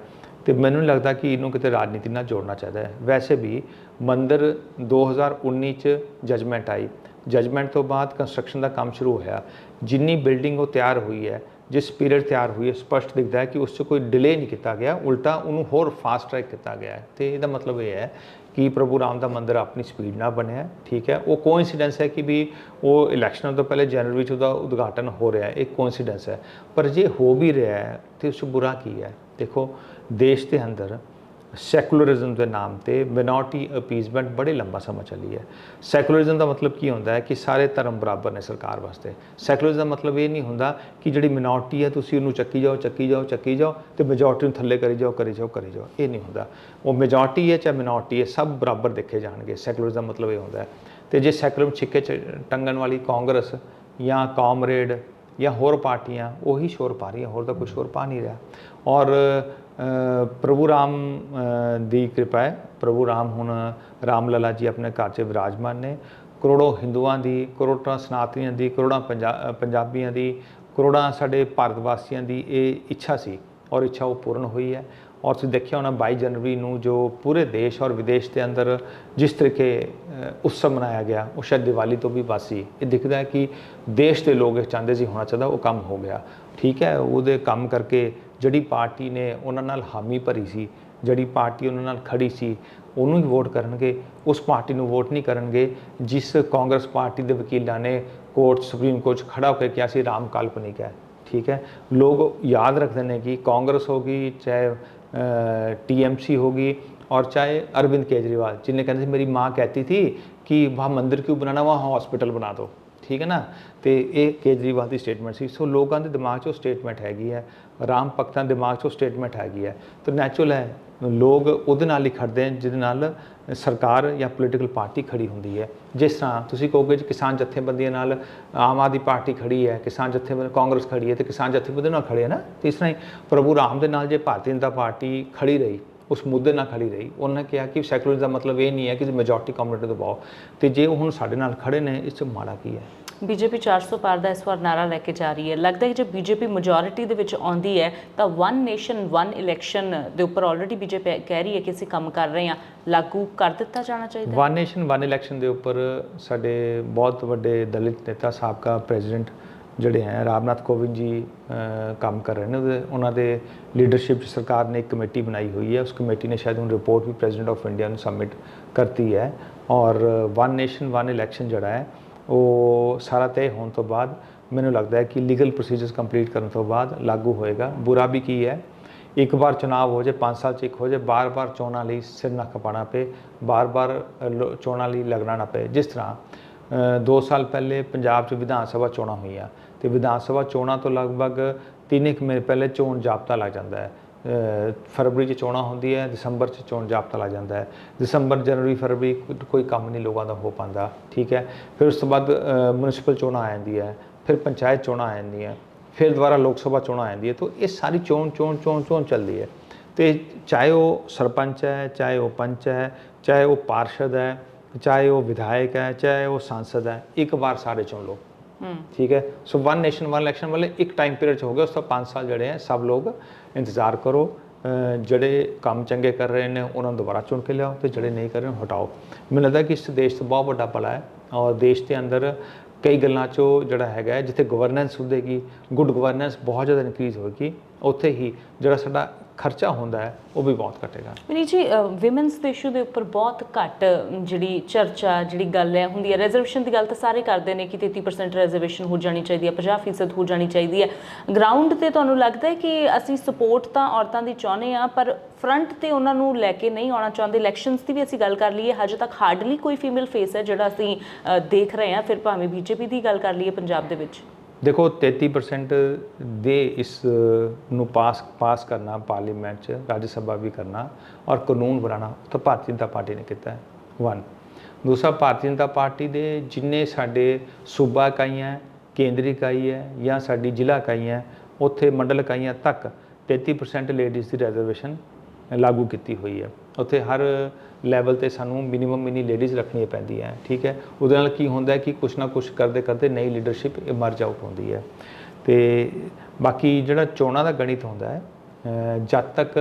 Speaker 2: ਤੇ ਮੈਨੂੰ ਨਹੀਂ ਲੱਗਦਾ ਕਿ ਇਹਨੂੰ ਕਿਤੇ ਰਾਜਨੀਤੀ ਨਾਲ ਜੋੜਨਾ ਚਾਹੀਦਾ ਹੈ। ਵੈਸੇ ਵੀ ਮੰਦਿਰ 2019 ਚ ਜਜਮੈਂਟ ਆਈ। ਜਜਮੈਂਟ ਤੋਂ ਬਾਅਦ ਕੰਸਟਰਕਸ਼ਨ ਦਾ ਕੰਮ ਸ਼ੁਰੂ ਹੋਇਆ। ਜਿੰਨੀ ਬਿਲਡਿੰਗ ਉਹ ਤਿਆਰ ਹੋਈ ਹੈ ਜਿਸ ਪੀਰੀਅਡ ਤਿਆਰ ਹੋਈ ਹੈ, ਸਪਸ਼ਟ ਦਿਖਦਾ ਹੈ ਕਿ ਉਸ 'ਚ ਕੋਈ ਡਿਲੇ ਨਹੀਂ ਕੀਤਾ ਗਿਆ, ਉਲਟਾ ਉਹਨੂੰ ਹੋਰ ਫਾਸਟ ਟਰੈਕ ਕੀਤਾ ਗਿਆ ਹੈ। ਤੇ ਇਹਦਾ ਮਤਲਬ ਇਹ ਹੈ ਕਿ ਪ੍ਰਭੂ ਰਾਮ ਦਾ ਮੰਦਿਰ ਆਪਣੀ ਸਪੀਡ ਨਾਲ ਬਣਿਆ ਠੀਕ ਹੈ। ਉਹ ਕੋਇਨਸੀਡੈਂਸ ਹੈ ਕਿ ਵੀ ਉਹ ਇਲੈਕਸ਼ਨਾਂ ਤੋਂ ਪਹਿਲੇ ਜਨਵਰੀ 'ਚ ਉਹਦਾ ਉਦਘਾਟਨ ਹੋ ਰਿਹਾ ਹੈ ਇੱਕ ਕੋਇਨਸੀਡੈਂਸ ਹੈ। ਪਰ ਜੇ ਹੋ ਵੀ ਰਿਹਾ ਹੈ, ਤੇ ਉਸ 'ਚ ਬੁਰਾ ਕੀ ਹੈ? ਦੇਖੋ, ਦੇਸ਼ ਦੇ ਅੰਦਰ ਸੈਕੂਲਰਿਜ਼ਮ ਦੇ ਨਾਮ ਤੇ ਮਿਨੋਰਟੀ ਅਪੀਸਮੈਂਟ ਬੜੇ ਲੰਬਾ ਸਮਾਂ ਚੱਲੀ ਹੈ। ਸੈਕੂਲਰਿਜ਼ਮ ਦਾ ਮਤਲਬ ਕੀ ਹੁੰਦਾ ਹੈ ਕਿ ਸਾਰੇ ਧਰਮ ਬਰਾਬਰ ਨੇ ਸਰਕਾਰ ਵਾਸਤੇ। ਸੈਕੂਲਰਿਜ਼ਮ ਦਾ ਮਤਲਬ ਇਹ ਨਹੀਂ ਹੁੰਦਾ ਕਿ ਜਿਹੜੀ ਮਿਨੋਰਟੀ ਹੈ ਤੁਸੀਂ ਉਹਨੂੰ ਚੱਕੀ ਜਾਓ ਚੱਕੀ ਜਾਓ ਚੱਕੀ ਜਾਓ ਤੇ ਮੈਜੋਰਟੀ ਨੂੰ ਥੱਲੇ ਕਰੀ ਜਾਓ ਕਰੀ ਜਾਓ ਕਰੀ ਜਾਓ। ਇਹ ਨਹੀਂ ਹੁੰਦਾ। ਉਹ ਮੈਜੋਰਟੀ ਹੈ ਚਾਹੇ ਮਿਨੋਰਟੀ ਹੈ, ਸਭ ਬਰਾਬਰ ਦੇਖੇ ਜਾਣਗੇ। ਸੈਕੂਲਰਿਜ਼ਮ ਮਤਲਬ ਇਹ ਹੁੰਦਾ ਹੈ। ਤੇ ਜੇ ਸੈਕੂਲਰ ਛਿੱਕੇ ਟੰਗਣ ਵਾਲੀ ਕਾਂਗਰਸ ਜਾਂ ਕਾਮਰੇਡ ਜਾਂ ਹੋਰ ਪਾਰਟੀਆਂ ਉਹੀ ਸ਼ੋਰ ਪਾ ਰਹੀਆਂ, ਹੋਰ ਤਾਂ ਕੋਈ ਸ਼ੋਰ ਪਾ ਨਹੀਂ ਰਿਹਾ। ਔਰ ਪ੍ਰਭੂ ਰਾਮ ਦੀ ਕਿਰਪਾ ਹੈ ਪ੍ਰਭੂ ਰਾਮ ਹੁਣ ਰਾਮ ਲਲਾ ਜੀ ਆਪਣੇ ਘਰ 'ਚ ਵਿਰਾਜਮਾਨ ਨੇ ਕਰੋੜੋਂ ਹਿੰਦੂਆਂ ਦੀ ਕਰੋੜਾਂ ਸਨਾਤਨੀਆਂ ਦੀ ਕਰੋੜਾਂ ਪੰਜਾ- ਪੰਜਾਬੀਆਂ ਦੀ ਕਰੋੜਾਂ ਸਾਡੇ ਭਾਰਤ ਵਾਸੀਆਂ ਦੀ ਇਹ ਇੱਛਾ ਸੀ ਔਰ ਇੱਛਾ ਉਹ ਪੂਰਨ ਹੋਈ ਹੈ ਔਰ ਤੁਸੀਂ ਦੇਖਿਆ ਹੋਣਾ 22 ਜਨਵਰੀ ਨੂੰ ਜੋ ਪੂਰੇ ਦੇਸ਼ ਔਰ ਵਿਦੇਸ਼ ਦੇ ਅੰਦਰ ਜਿਸ ਤਰੀਕੇ ਉਤਸਵ ਮਨਾਇਆ ਗਿਆ ਉਹ ਸ਼ਾਇਦ ਦੀਵਾਲੀ ਤੋਂ ਵੀ ਬਾਸੀ ਇਹ ਦਿਖਦਾ ਹੈ ਕਿ ਦੇਸ਼ ਦੇ ਲੋਕ ਇਹ ਚਾਹੁੰਦੇ ਸੀ ਹੋਣਾ ਚਾਹੀਦਾ ਉਹ ਕੰਮ ਹੋ ਗਿਆ ਠੀਕ ਹੈ ਉਹਦੇ ਕੰਮ ਕਰਕੇ ਜਿਹੜੀ ਪਾਰਟੀ ਨੇ ਉਹਨਾਂ ਨਾਲ ਹਾਮੀ ਭਰੀ ਸੀ ਜਿਹੜੀ ਪਾਰਟੀ ਉਹਨਾਂ ਨਾਲ ਖੜੀ ਸੀ ਉਹਨੂੰ ਹੀ ਵੋਟ ਕਰਨਗੇ ਉਸ ਪਾਰਟੀ ਨੂੰ ਵੋਟ ਨਹੀਂ ਕਰਨਗੇ ਜਿਸ ਕਾਂਗਰਸ ਪਾਰਟੀ ਦੇ ਵਕੀਲਾਂ ਨੇ ਕੋਰਟ ਸੁਪਰੀਮ ਕੋਰਟ 'ਚ ਖੜਾ ਹੋ ਕੇ ਕਿਹਾ ਸੀ ਰਾਮ ਕਾਲਪਨਿਕ ਹੈ ਠੀਕ ਹੈ ਲੋਕ ਯਾਦ ਰੱਖਦੇ ਨੇ ਕਿ ਕਾਂਗਰਸ ਹੋਗੀ ਚਾਹੇ टीएमसी होगी और चाहे अरविंद केजरीवाल जिन्हें कहते थे मेरी माँ कहती थी कि वहाँ मंदिर क्यों बनाना वहाँ हॉस्पिटल बना दो ਠੀਕ ਹੈ ਨਾ? ਤੇ ਇਹ ਕੇਜਰੀਵਾਲ ਦੀ ਸਟੇਟਮੈਂਟ ਸੀ। ਸੋ ਲੋਕਾਂ ਦੇ ਦਿਮਾਗ 'ਚ ਉਹ ਸਟੇਟਮੈਂਟ ਹੈਗੀ ਹੈ। ਰਾਮ ਭਗਤਾਂ ਦੇ ਦਿਮਾਗ 'ਚ ਉਹ ਸਟੇਟਮੈਂਟ ਹੈਗੀ ਹੈ। ਤਾਂ ਨੈਚੁਰਲ ਹੈ, ਲੋਕ ਉਹਦੇ ਨਾਲ ਹੀ ਖੜਦੇ ਹਨ, ਜਿਹਦੇ ਨਾਲ ਸਰਕਾਰ ਜਾਂ ਪੋਲੀਟੀਕਲ ਪਾਰਟੀ ਖੜੀ ਹੁੰਦੀ ਹੈ। ਜਿਸ ਤਰ੍ਹਾਂ ਤੁਸੀਂ ਕਹੋਗੇ ਜੀ ਕਿਸਾਨ ਜਥੇਬੰਦੀਆਂ ਨਾਲ ਆਮ ਆਦਮੀ ਪਾਰਟੀ ਖੜੀ ਹੈ, ਕਿਸਾਨ ਜਥੇਬੰਦੀ, ਕਾਂਗਰਸ ਖੜੀ ਹੈ, ਤੇ ਕਿਸਾਨ ਜਥੇਬੰਦੀ ਨਾਲ ਖੜੇ ਹੈ ਨਾ? ਤੇ ਇਸ ਤਰ੍ਹਾਂ ਹੀ ਪ੍ਰਭੂ ਰਾਮ ਦੇ ਨਾਲ ਜੇ ਭਾਰਤੀ ਜਨਤਾ ਪਾਰਟੀ ਖੜੀ ਰਹੀ ਉਸ ਮੁੱਦੇ ਨਾਲ ਖੜੀ ਰਹੀ। ਉਹਨਾਂ ਕਿਹਾ ਕਿ ਸੈਕੂਲਰਿਜ਼ਮ ਦਾ ਮਤਲਬ ਇਹ ਨਹੀਂ ਹੈ ਕਿ ਮੈਜੋਰਟੀ ਕਮਿਊਨਿਟੀ ਦਬਾਓ। ਤੇ ਜੇ ਉਹ ਹੁਣ ਸਾਡੇ ਨਾਲ ਖੜੇ ਨੇ ਇਸ 'ਚ ਮਾੜਾ ਕੀ ਹੈ?
Speaker 1: ਬੀਜੇਪੀ 400 ਪਾਰ ਦਾ ਇਸ ਵਾਰ ਨਾਰਾ ਲੈ ਕੇ ਜਾ ਰਹੀ ਹੈ। ਲੱਗਦਾ ਹੈ ਕਿ ਜੇ ਬੀਜੇਪੀ ਮੈਜੋਰਿਟੀ ਦੇ ਵਿੱਚ ਆਉਂਦੀ ਹੈ ਤਾਂ ਵਨ ਨੇਸ਼ਨ ਵਨ ਇਲੈਕਸ਼ਨ ਦੇ ਉੱਪਰ ਆਲਰੇਡੀ ਬੀਜੇਪੀ ਕਹਿ ਰਹੀ ਹੈ ਕਿ ਅਸੀਂ ਕੰਮ ਕਰ ਰਹੇ ਹਾਂ। ਲਾਗੂ ਕਰ ਦਿੱਤਾ ਜਾਣਾ ਚਾਹੀਦਾ।
Speaker 2: ਵਨ ਨੇਸ਼ਨ ਵਨ ਇਲੈਕਸ਼ਨ ਦੇ ਉੱਪਰ ਸਾਡੇ ਬਹੁਤ ਵੱਡੇ ਦਲਿਤ ਨੇਤਾ ਸਾਬਕਾ ਪ੍ਰੈਜ਼ੀਡੈਂਟ ਜਿਹੜੇ ਹੈ, ਰਾਮਨਾਥ ਕੋਵਿੰਦ ਜੀ ਕੰਮ ਕਰ ਰਹੇ ਨੇ ਉਹਦੇ, ਉਹਨਾਂ ਦੇ ਲੀਡਰਸ਼ਿਪ 'ਚ ਸਰਕਾਰ ਨੇ ਇੱਕ ਕਮੇਟੀ ਬਣਾਈ ਹੋਈ ਹੈ। ਉਸ ਕਮੇਟੀ ਨੇ ਸ਼ਾਇਦ ਹੁਣ ਰਿਪੋਰਟ ਵੀ ਪ੍ਰੈਜ਼ੀਡੈਂਟ ਆਫ ਇੰਡੀਆ ਨੂੰ ਸਬਮਿਟ ਕਰਤੀ ਹੈ। ਔਰ ਵਨ ਨੇਸ਼ਨ ਵਨ ਇਲੈਕਸ਼ਨ ਜਿਹੜਾ ਹੈ, ਉਹ ਸਾਰਾ ਤੈਅ ਹੋਣ ਤੋਂ ਬਾਅਦ ਮੈਨੂੰ ਲੱਗਦਾ ਹੈ ਕਿ ਲੀਗਲ ਪ੍ਰੋਸੀਜਰਸ ਕੰਪਲੀਟ ਕਰਨ ਤੋਂ ਬਾਅਦ ਲਾਗੂ ਹੋਏਗਾ। ਬੁਰਾ ਵੀ ਕੀ ਹੈ, ਇੱਕ ਵਾਰ ਚੁਣਾਵ ਹੋ ਜਾਏ 5 ਸਾਲ ਚ ਇੱਕ ਹੋ ਜਾਏ ਬਾਰ-ਬਾਰ ਚੋਣਾਂ ਲਈ ਸਿਰ ਨਾ ਖਪਾਣਾ ਪਏ, ਬਾਰ-ਬਾਰ ਲੋ- ਚੋਣਾਂ ਲਈ ਲੱਗਣਾ ਨਾ ਪਏ। ਜਿਸ ਤਰ੍ਹਾਂ 2 ਸਾਲ ਪਹਿਲੇ ਪੰਜਾਬ 'ਚ ਵਿਧਾਨ ਸਭਾ ਚੋਣਾਂ ਹੋਈਆਂ ਤੇ ਵਿਧਾਨ ਸਭਾ ਚੋਣਾਂ ਤੋਂ ਲਗਭਗ 3 ਇੱਕ ਮਹੀਨੇ ਪਹਿਲੇ ਚੋਣ ਜਾਬਤਾ ਲੱਗ ਜਾਂਦਾ ਹੈ। ਫਰਵਰੀ 'ਚ ਚੋਣਾਂ ਹੁੰਦੀ ਹੈ, ਦਸੰਬਰ 'ਚ ਚੋਣ ਜਾਬਤਾ ਲੱਗ ਜਾਂਦਾ ਹੈ। ਦਸੰਬਰ, ਜਨਵਰੀ, ਫਰਵਰੀ ਕੋਈ ਕੰਮ ਨਹੀਂ ਲੋਕਾਂ ਦਾ ਹੋ ਪਾਉਂਦਾ, ਠੀਕ ਹੈ। ਫਿਰ ਉਸ ਤੋਂ ਬਾਅਦ ਮਿਊਨਿਸਪਲ ਚੋਣਾਂ ਆ ਜਾਂਦੀ ਹੈ, ਫਿਰ ਪੰਚਾਇਤ ਚੋਣਾਂ ਆ ਜਾਂਦੀਆਂ ਫਿਰ ਦੁਬਾਰਾ ਲੋਕ ਸਭਾ ਚੋਣਾਂ ਆ ਜਾਂਦੀ ਹੈ। ਤਾਂ ਇਹ ਸਾਰੀ ਚੋਣ ਚੋਣ ਚੋਣ ਚੋਣ ਚੱਲਦੀ ਹੈ। ਤੇ ਚਾਹੇ ਉਹ ਸਰਪੰਚ ਹੈ, ਚਾਹੇ ਉਹ ਪੰਚ ਹੈ, ਚਾਹੇ ਉਹ ਪਾਰਸ਼ਦ ਹੈ ਚਾਹੇ ਉਹ ਵਿਧਾਇਕ ਹੈ ਚਾਹੇ ਉਹ ਸਾਂਸਦ ਹੈ ਇੱਕ ਵਾਰ ਸਾਰੇ ਚੁਣ ਲਓ।
Speaker 1: ਹੂੰ।
Speaker 2: ਠੀਕ ਹੈ? So one nation one election ਵਾਲੇ ਇੱਕ ਟਾਈਮ ਪੀਰੀਅਡ ਚ ਹੋ ਗਿਆ ਉਸ ਤੋਂ 5 ਸਾਲ ਜਿਹੜੇ ਹੈ ਸਭ ਲੋਕ ਇੰਤਜ਼ਾਰ ਕਰੋ ਜਿਹੜੇ ਕੰਮ ਚੰਗੇ ਕਰ ਰਹੇ ਨੇ ਉਹਨਾਂ ਨੂੰ ਦੁਬਾਰਾ ਚੁਣ ਕੇ ਲਿਆਓ ਤੇ ਜਿਹੜੇ ਨਹੀਂ ਕਰ ਰਹੇ ਉਹਨੂੰ ਹਟਾਓ। ਮੈਨੂੰ ਲੱਗਦਾ ਕਿ ਇਸ ਦੇਸ਼ 'ਚ ਬਹੁਤ ਵੱਡਾ ਭਲਾ ਹੈ ਔਰ ਦੇਸ਼ ਦੇ ਅੰਦਰ ਕਈ ਗੱਲਾਂ 'ਚੋਂ ਜਿਹੜਾ ਹੈਗਾ ਜਿੱਥੇ ਗਵਰਨੈਂਸ ਹੁੰਦੇਗੀ ਗੁੱਡ ਗਵਰਨੈਂਸ ਬਹੁਤ ਜ਼ਿਆਦਾ ਇਨਕਰੀਜ਼ ਹੋਏਗੀ। ਉੱਥੇ ਹੀ ਜਿਹੜਾ ਸਾਡਾ ਖਰਚਾ ਹੁੰਦਾ ਹੈ, ਉਹ ਵੀ ਬਹੁਤ ਘਟੇਗਾ।
Speaker 1: ਮਨੀ ਜੀ ਵਿਮਨਸ ਦੇ ਇਸ਼ੂ ਦੇ ਉੱਪਰ ਬਹੁਤ ਘੱਟ ਜਿਹੜੀ ਚਰਚਾ, ਜਿਹੜੀ ਗੱਲ ਹੈ ਹੁੰਦੀ ਹੈ। ਰਿਜ਼ਰਵੇਸ਼ਨ ਦੀ ਗੱਲ ਤਾਂ ਸਾਰੇ ਕਰਦੇ ਨੇ ਕਿ 33% ਰਿਜ਼ਰਵੇਸ਼ਨ ਹੋ ਜਾਣੀ ਚਾਹੀਦੀ ਹੈ 50% ਹੋ ਜਾਣੀ ਚਾਹੀਦੀ ਹੈ। ਗਰਾਊਂਡ ਤੇ ਤੁਹਾਨੂੰ ਲੱਗਦਾ ਹੈ ਕਿ ਅਸੀਂ ਸਪੋਰਟ ਤਾਂ ਔਰਤਾਂ ਦੀ ਚਾਹੁੰਦੇ ਆ ਪਰ ਫਰੰਟ ਤੇ ਉਹਨਾਂ ਨੂੰ ਲੈ ਕੇ ਨਹੀਂ ਆਉਣਾ ਚਾਹੁੰਦੇ? ਇਲੈਕਸ਼ਨਸ ਦੀ ਵੀ ਅਸੀਂ ਗੱਲ ਕਰ ਲਈਏ, ਹਜੇ ਤੱਕ ਹਾਰਡਲੀ ਕੋਈ ਫੀਮੇਲ ਫੇਸ ਹੈ ਜਿਹੜਾ ਅਸੀਂ ਦੇਖ ਰਹੇ ਹਾਂ। ਫਿਰ ਭਾਵੇਂ ਬੀਜੇਪੀ ਦੀ ਗੱਲ ਕਰ ਲਈਏ ਪੰਜਾਬ ਦੇ ਵਿੱਚ।
Speaker 2: ਦੇਖੋ 33% ਦੇ ਇਸ ਨੂੰ ਪਾਸ ਪਾਸ ਕਰਨਾ, ਪਾਰਲੀਮੈਂਟ ਚ, ਰਾਜ ਸਭਾ ਵੀ ਕਰਨਾ ਔਰ ਕਾਨੂੰਨ ਬਣਾਉਣਾ, ਉਹ ਤਾਂ ਭਾਰਤੀ ਜਨਤਾ ਪਾਰਟੀ ਨੇ ਕੀਤਾ ਹੈ। ਵਨ ਦੂਸਰਾ, ਭਾਰਤੀ ਜਨਤਾ ਪਾਰਟੀ ਦੇ ਜਿੰਨੇ ਸਾਡੇ ਸੂਬਾ ਇਕਾਈਆਂ ਕੇਂਦਰੀ ਇਕਾਈ ਹੈ ਜਾਂ ਸਾਡੀ ਜ਼ਿਲ੍ਹਾ ਇਕਾਈ ਹੈ, ਉੱਥੇ ਮੰਡਲ ਇਕਾਈਆਂ ਤੱਕ 33% ਲੇਡੀਜ਼ ਦੀ ਰਿਜ਼ਰਵੇਸ਼ਨ ਲਾਗੂ ਕੀਤੀ ਹੋਈ ਹੈ। ਉੱਥੇ ਹਰ ਲੈਵਲ ਤੇ ਸਾਨੂੰ ਮਿਨੀਮਮ ਮਿਨੀ ਲੇਡੀਜ਼ ਰੱਖਣੀਆਂ ਪੈਂਦੀਆਂ ਹੈ, ਠੀਕ ਹੈ? ਉਹਦੇ ਨਾਲ ਕੀ ਹੁੰਦਾ ਕਿ ਕੁਛ ਨਾ ਕੁਛ ਕਰਦੇ ਕਰਦੇ ਨਈ ਲੀਡਰਸ਼ਿਪ ਇਮਰਜ ਆਊਟ ਹੁੰਦੀ ਹੈ। ਤੇ ਬਾਕੀ ਜਿਹੜਾ ਚੋਣਾਂ ਦਾ ਗਣਿਤ ਹੁੰਦਾ ਹੈ ਜਦ ਤੱਕ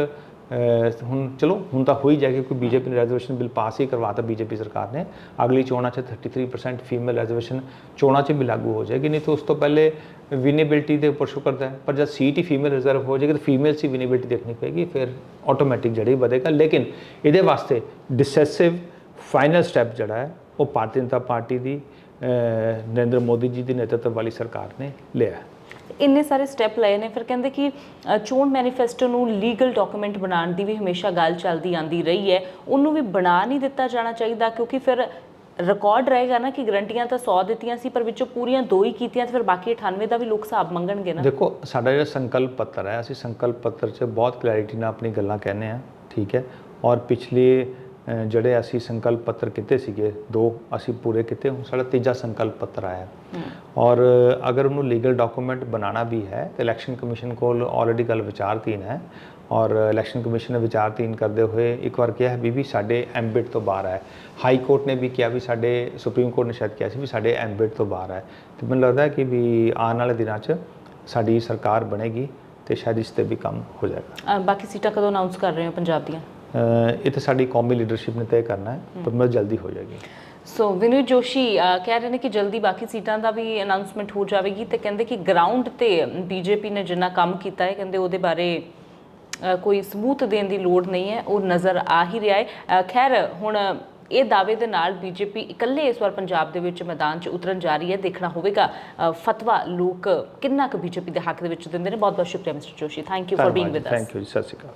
Speaker 2: ਹੁਣ ਚਲੋ, ਹੁਣ ਤਾਂ ਹੋ ਹੀ ਜਾਏਗਾ ਕਿਉਂਕਿ ਬੀਜੇਪੀ ਨੇ ਰਿਜ਼ਰਵੇਸ਼ਨ ਬਿੱਲ ਪਾਸ ਹੀ ਕਰਵਾਤਾ ਬੀਜੇਪੀ ਸਰਕਾਰ ਨੇ। ਅਗਲੀ ਚੋਣਾਂ 'ਚ 33% ਫੀਮੇਲ ਰਿਜ਼ਰਵੇਸ਼ਨ ਚੋਣਾਂ 'ਚ ਵੀ ਲਾਗੂ ਹੋ ਜਾਏਗੀ, ਨਹੀਂ ਤਾਂ ਉਸ ਤੋਂ ਪਹਿਲੇ ਵਿਨੇਬਿਲਟੀ ਦੇ ਉੱਪਰ ਸ਼ੋ ਕਰਦਾ ਹੈ। ਪਰ ਜਦ ਸੀਟ ਹੀ ਫੀਮੇਲ ਰਿਜ਼ਰਵ ਹੋ ਜਾਏਗੀ ਤਾਂ ਫੀਮੇਲ ਸੀ ਵਿਨੇਬਿਲਟੀ ਦੇਖਣੀ ਪਏਗੀ, ਫਿਰ ਆਟੋਮੈਟਿਕ ਜਿਹੜੀ ਵਧੇਗਾ। ਲੇਕਿਨ ਇਹਦੇ ਵਾਸਤੇ ਡਿਸੈਸਿਵ ਫਾਈਨਲ ਸਟੈਪ ਜਿਹੜਾ ਹੈ, ਉਹ ਭਾਰਤੀ ਜਨਤਾ ਪਾਰਟੀ ਦੀ ਨਰਿੰਦਰ ਮੋਦੀ ਜੀ ਦੀ ਨੇਤਰਤਵ ਵਾਲੀ ਸਰਕਾਰ ਨੇ ਲਿਆ
Speaker 1: ਇੰਨੇ ਸਾਰੇ ਸਟੈਪ ਲਏ ਨੇ, ਫਿਰ ਕਹਿੰਦੇ ਕਿ ਚੋਣ ਮੈਨੀਫੈਸਟੋ ਨੂੰ ਲੀਗਲ ਡਾਕੂਮੈਂਟ ਬਣਾਉਣ ਦੀ ਵੀ ਹਮੇਸ਼ਾ ਗੱਲ ਚੱਲਦੀ ਆਂਦੀ ਰਹੀ ਹੈ। ਉਹਨੂੰ ਵੀ ਬਣਾ ਨਹੀਂ ਦਿੱਤਾ ਜਾਣਾ ਚਾਹੀਦਾ ਕਿਉਂਕਿ ਫਿਰ ਰਿਕਾਰਡ ਰਹੇਗਾ ਨਾ ਕਿ ਗਰੰਟੀਆਂ ਤਾਂ 100 ਦਿੱਤੀਆਂ ਸੀ, ਪਰ ਵਿੱਚੋਂ ਪੂਰੀਆਂ ਦੋ ਹੀ ਕੀਤੀਆਂ ਤੇ ਫਿਰ ਬਾਕੀ 98 ਦਾ ਵੀ ਲੋਕ ਹਿਸਾਬ ਮੰਗਣਗੇ ਨਾ।
Speaker 2: ਦੇਖੋ, ਸਾਡਾ ਜਿਹੜਾ ਸੰਕਲਪ ਪੱਤਰ ਹੈ, ਅਸੀਂ ਸੰਕਲਪ ਪੱਤਰ 'ਚ ਬਹੁਤ ਕਲੈਰਿਟੀ ਨਾਲ ਆਪਣੀ ਗੱਲਾਂ ਕਹਿੰਦੇ ਆ ਠੀਕ ਹੈ? ਔਰ ਪਿਛਲੇ ਜਿਹੜੇ ਅਸੀਂ ਸੰਕਲਪ ਪੱਤਰ ਕੀਤੇ ਸੀਗੇ ਦੋ ਅਸੀਂ ਪੂਰੇ ਕੀਤੇ ਹੁਣ ਸਾਡਾ ਤੀਜਾ ਸੰਕਲਪ ਪੱਤਰ ਆਇਆ। ਔਰ ਅਗਰ ਉਹਨੂੰ ਲੀਗਲ ਡਾਕੂਮੈਂਟ ਬਣਾਉਣਾ ਵੀ ਹੈ ਤੇ ਇਲੈਕਸ਼ਨ ਕਮਿਸ਼ਨ ਕੋਲ ਆਲਰੇਡੀ ਗੱਲ ਵਿਚਾਰਧੀਨ ਹੈ ਔਰ ਇਲੈਕਸ਼ਨ ਕਮਿਸ਼ਨ ਨੇ ਵਿਚਾਰਧੀਨ ਕਰਦੇ ਹੋਏ ਇੱਕ ਵਾਰ ਕਿਹਾ ਵੀ ਵੀ ਸਾਡੇ ਐਮਬਿਟ ਤੋਂ ਬਾਹਰ ਹੈ। ਹਾਈ ਕੋਰਟ ਨੇ ਵੀ ਕਿਹਾ ਵੀ ਸਾਡੇ ਸੁਪਰੀਮ ਕੋਰਟ ਨੇ ਸ਼ਾਇਦ ਕਿਹਾ ਸੀ ਵੀ ਸਾਡੇ ਐਮਬਿਟ ਤੋਂ ਬਾਹਰ ਹੈ। ਤੇ ਮੈਨੂੰ ਲੱਗਦਾ ਕਿ ਵੀ ਆਉਣ ਵਾਲੇ ਦਿਨਾਂ 'ਚ ਸਾਡੀ ਸਰਕਾਰ ਬਣੇਗੀ ਤੇ ਸ਼ਾਇਦ ਇਸ ਤੇ ਵੀ ਕੰਮ ਹੋ ਜਾਏਗਾ।
Speaker 1: ਬਾਕੀ ਸੀਟਾਂ ਕਦੋਂ ਅਨਾਉਂਸ ਕਰ ਰਹੇ ਹੋ ਪੰਜਾਬ ਦੀਆਂ?
Speaker 2: ਇਹ ਤਾਂ ਸਾਡੀ ਕੌਮੀ ਲੀਡਰਸ਼ਿਪ ਨੇ ਤੈਅ ਕਰਨਾ ਹੈ ਪਰ ਮੈਂ ਜਲਦੀ ਹੋ ਜਾਏਗੀ।
Speaker 1: ਸੋ ਵਿਨੂ ਜੋਸ਼ੀ ਕਹਿ ਰਹੇ ਨੇ ਕਿ ਜਲਦੀ ਬਾਕੀ ਸੀਟਾਂ ਦਾ ਵੀ ਅਨਾਉਂਸਮੈਂਟ ਹੋ ਜਾਵੇਗੀ ਤੇ ਕਹਿੰਦੇ ਕਿ ਗਰਾਊਂਡ ਤੇ ਬੀਜੇਪੀ ਨੇ ਜਿੰਨਾ ਕੰਮ ਕੀਤਾ ਹੈ ਕਹਿੰਦੇ ਉਹਦੇ ਬਾਰੇ ਕੋਈ ਸਬੂਤ ਦੇਣ ਦੀ ਲੋੜ ਨਹੀਂ ਹੈ ਉਹ ਨਜ਼ਰ ਆ ਹੀ ਰਿਹਾ ਹੈ। ਖੈਰ ਹੁਣ ਇਹ ਦਾਅਵੇ ਦੇ ਨਾਲ ਬੀਜੇਪੀ ਇਕੱਲੇ ਇਸ ਵਾਰ ਪੰਜਾਬ ਦੇ ਵਿੱਚ ਮੈਦਾਨ 'ਚ ਉਤਰਨ ਜਾ ਰਹੀ ਹੈ ਦੇਖਣਾ ਹੋਵੇਗਾ। ਫਤਵਾ ਲੋਕ ਕਿੰਨਾ ਕੁ ਬੀਜੇਪੀ ਦੇ ਹੱਕ ਦੇ ਵਿੱਚ ਦਿੰਦੇ ਨੇ। ਬਹੁਤ ਬਹੁਤ ਸ਼ੁਕਰੀਆ mister Joshi. Thank you for being with
Speaker 2: us thank you Sat Shri Akal.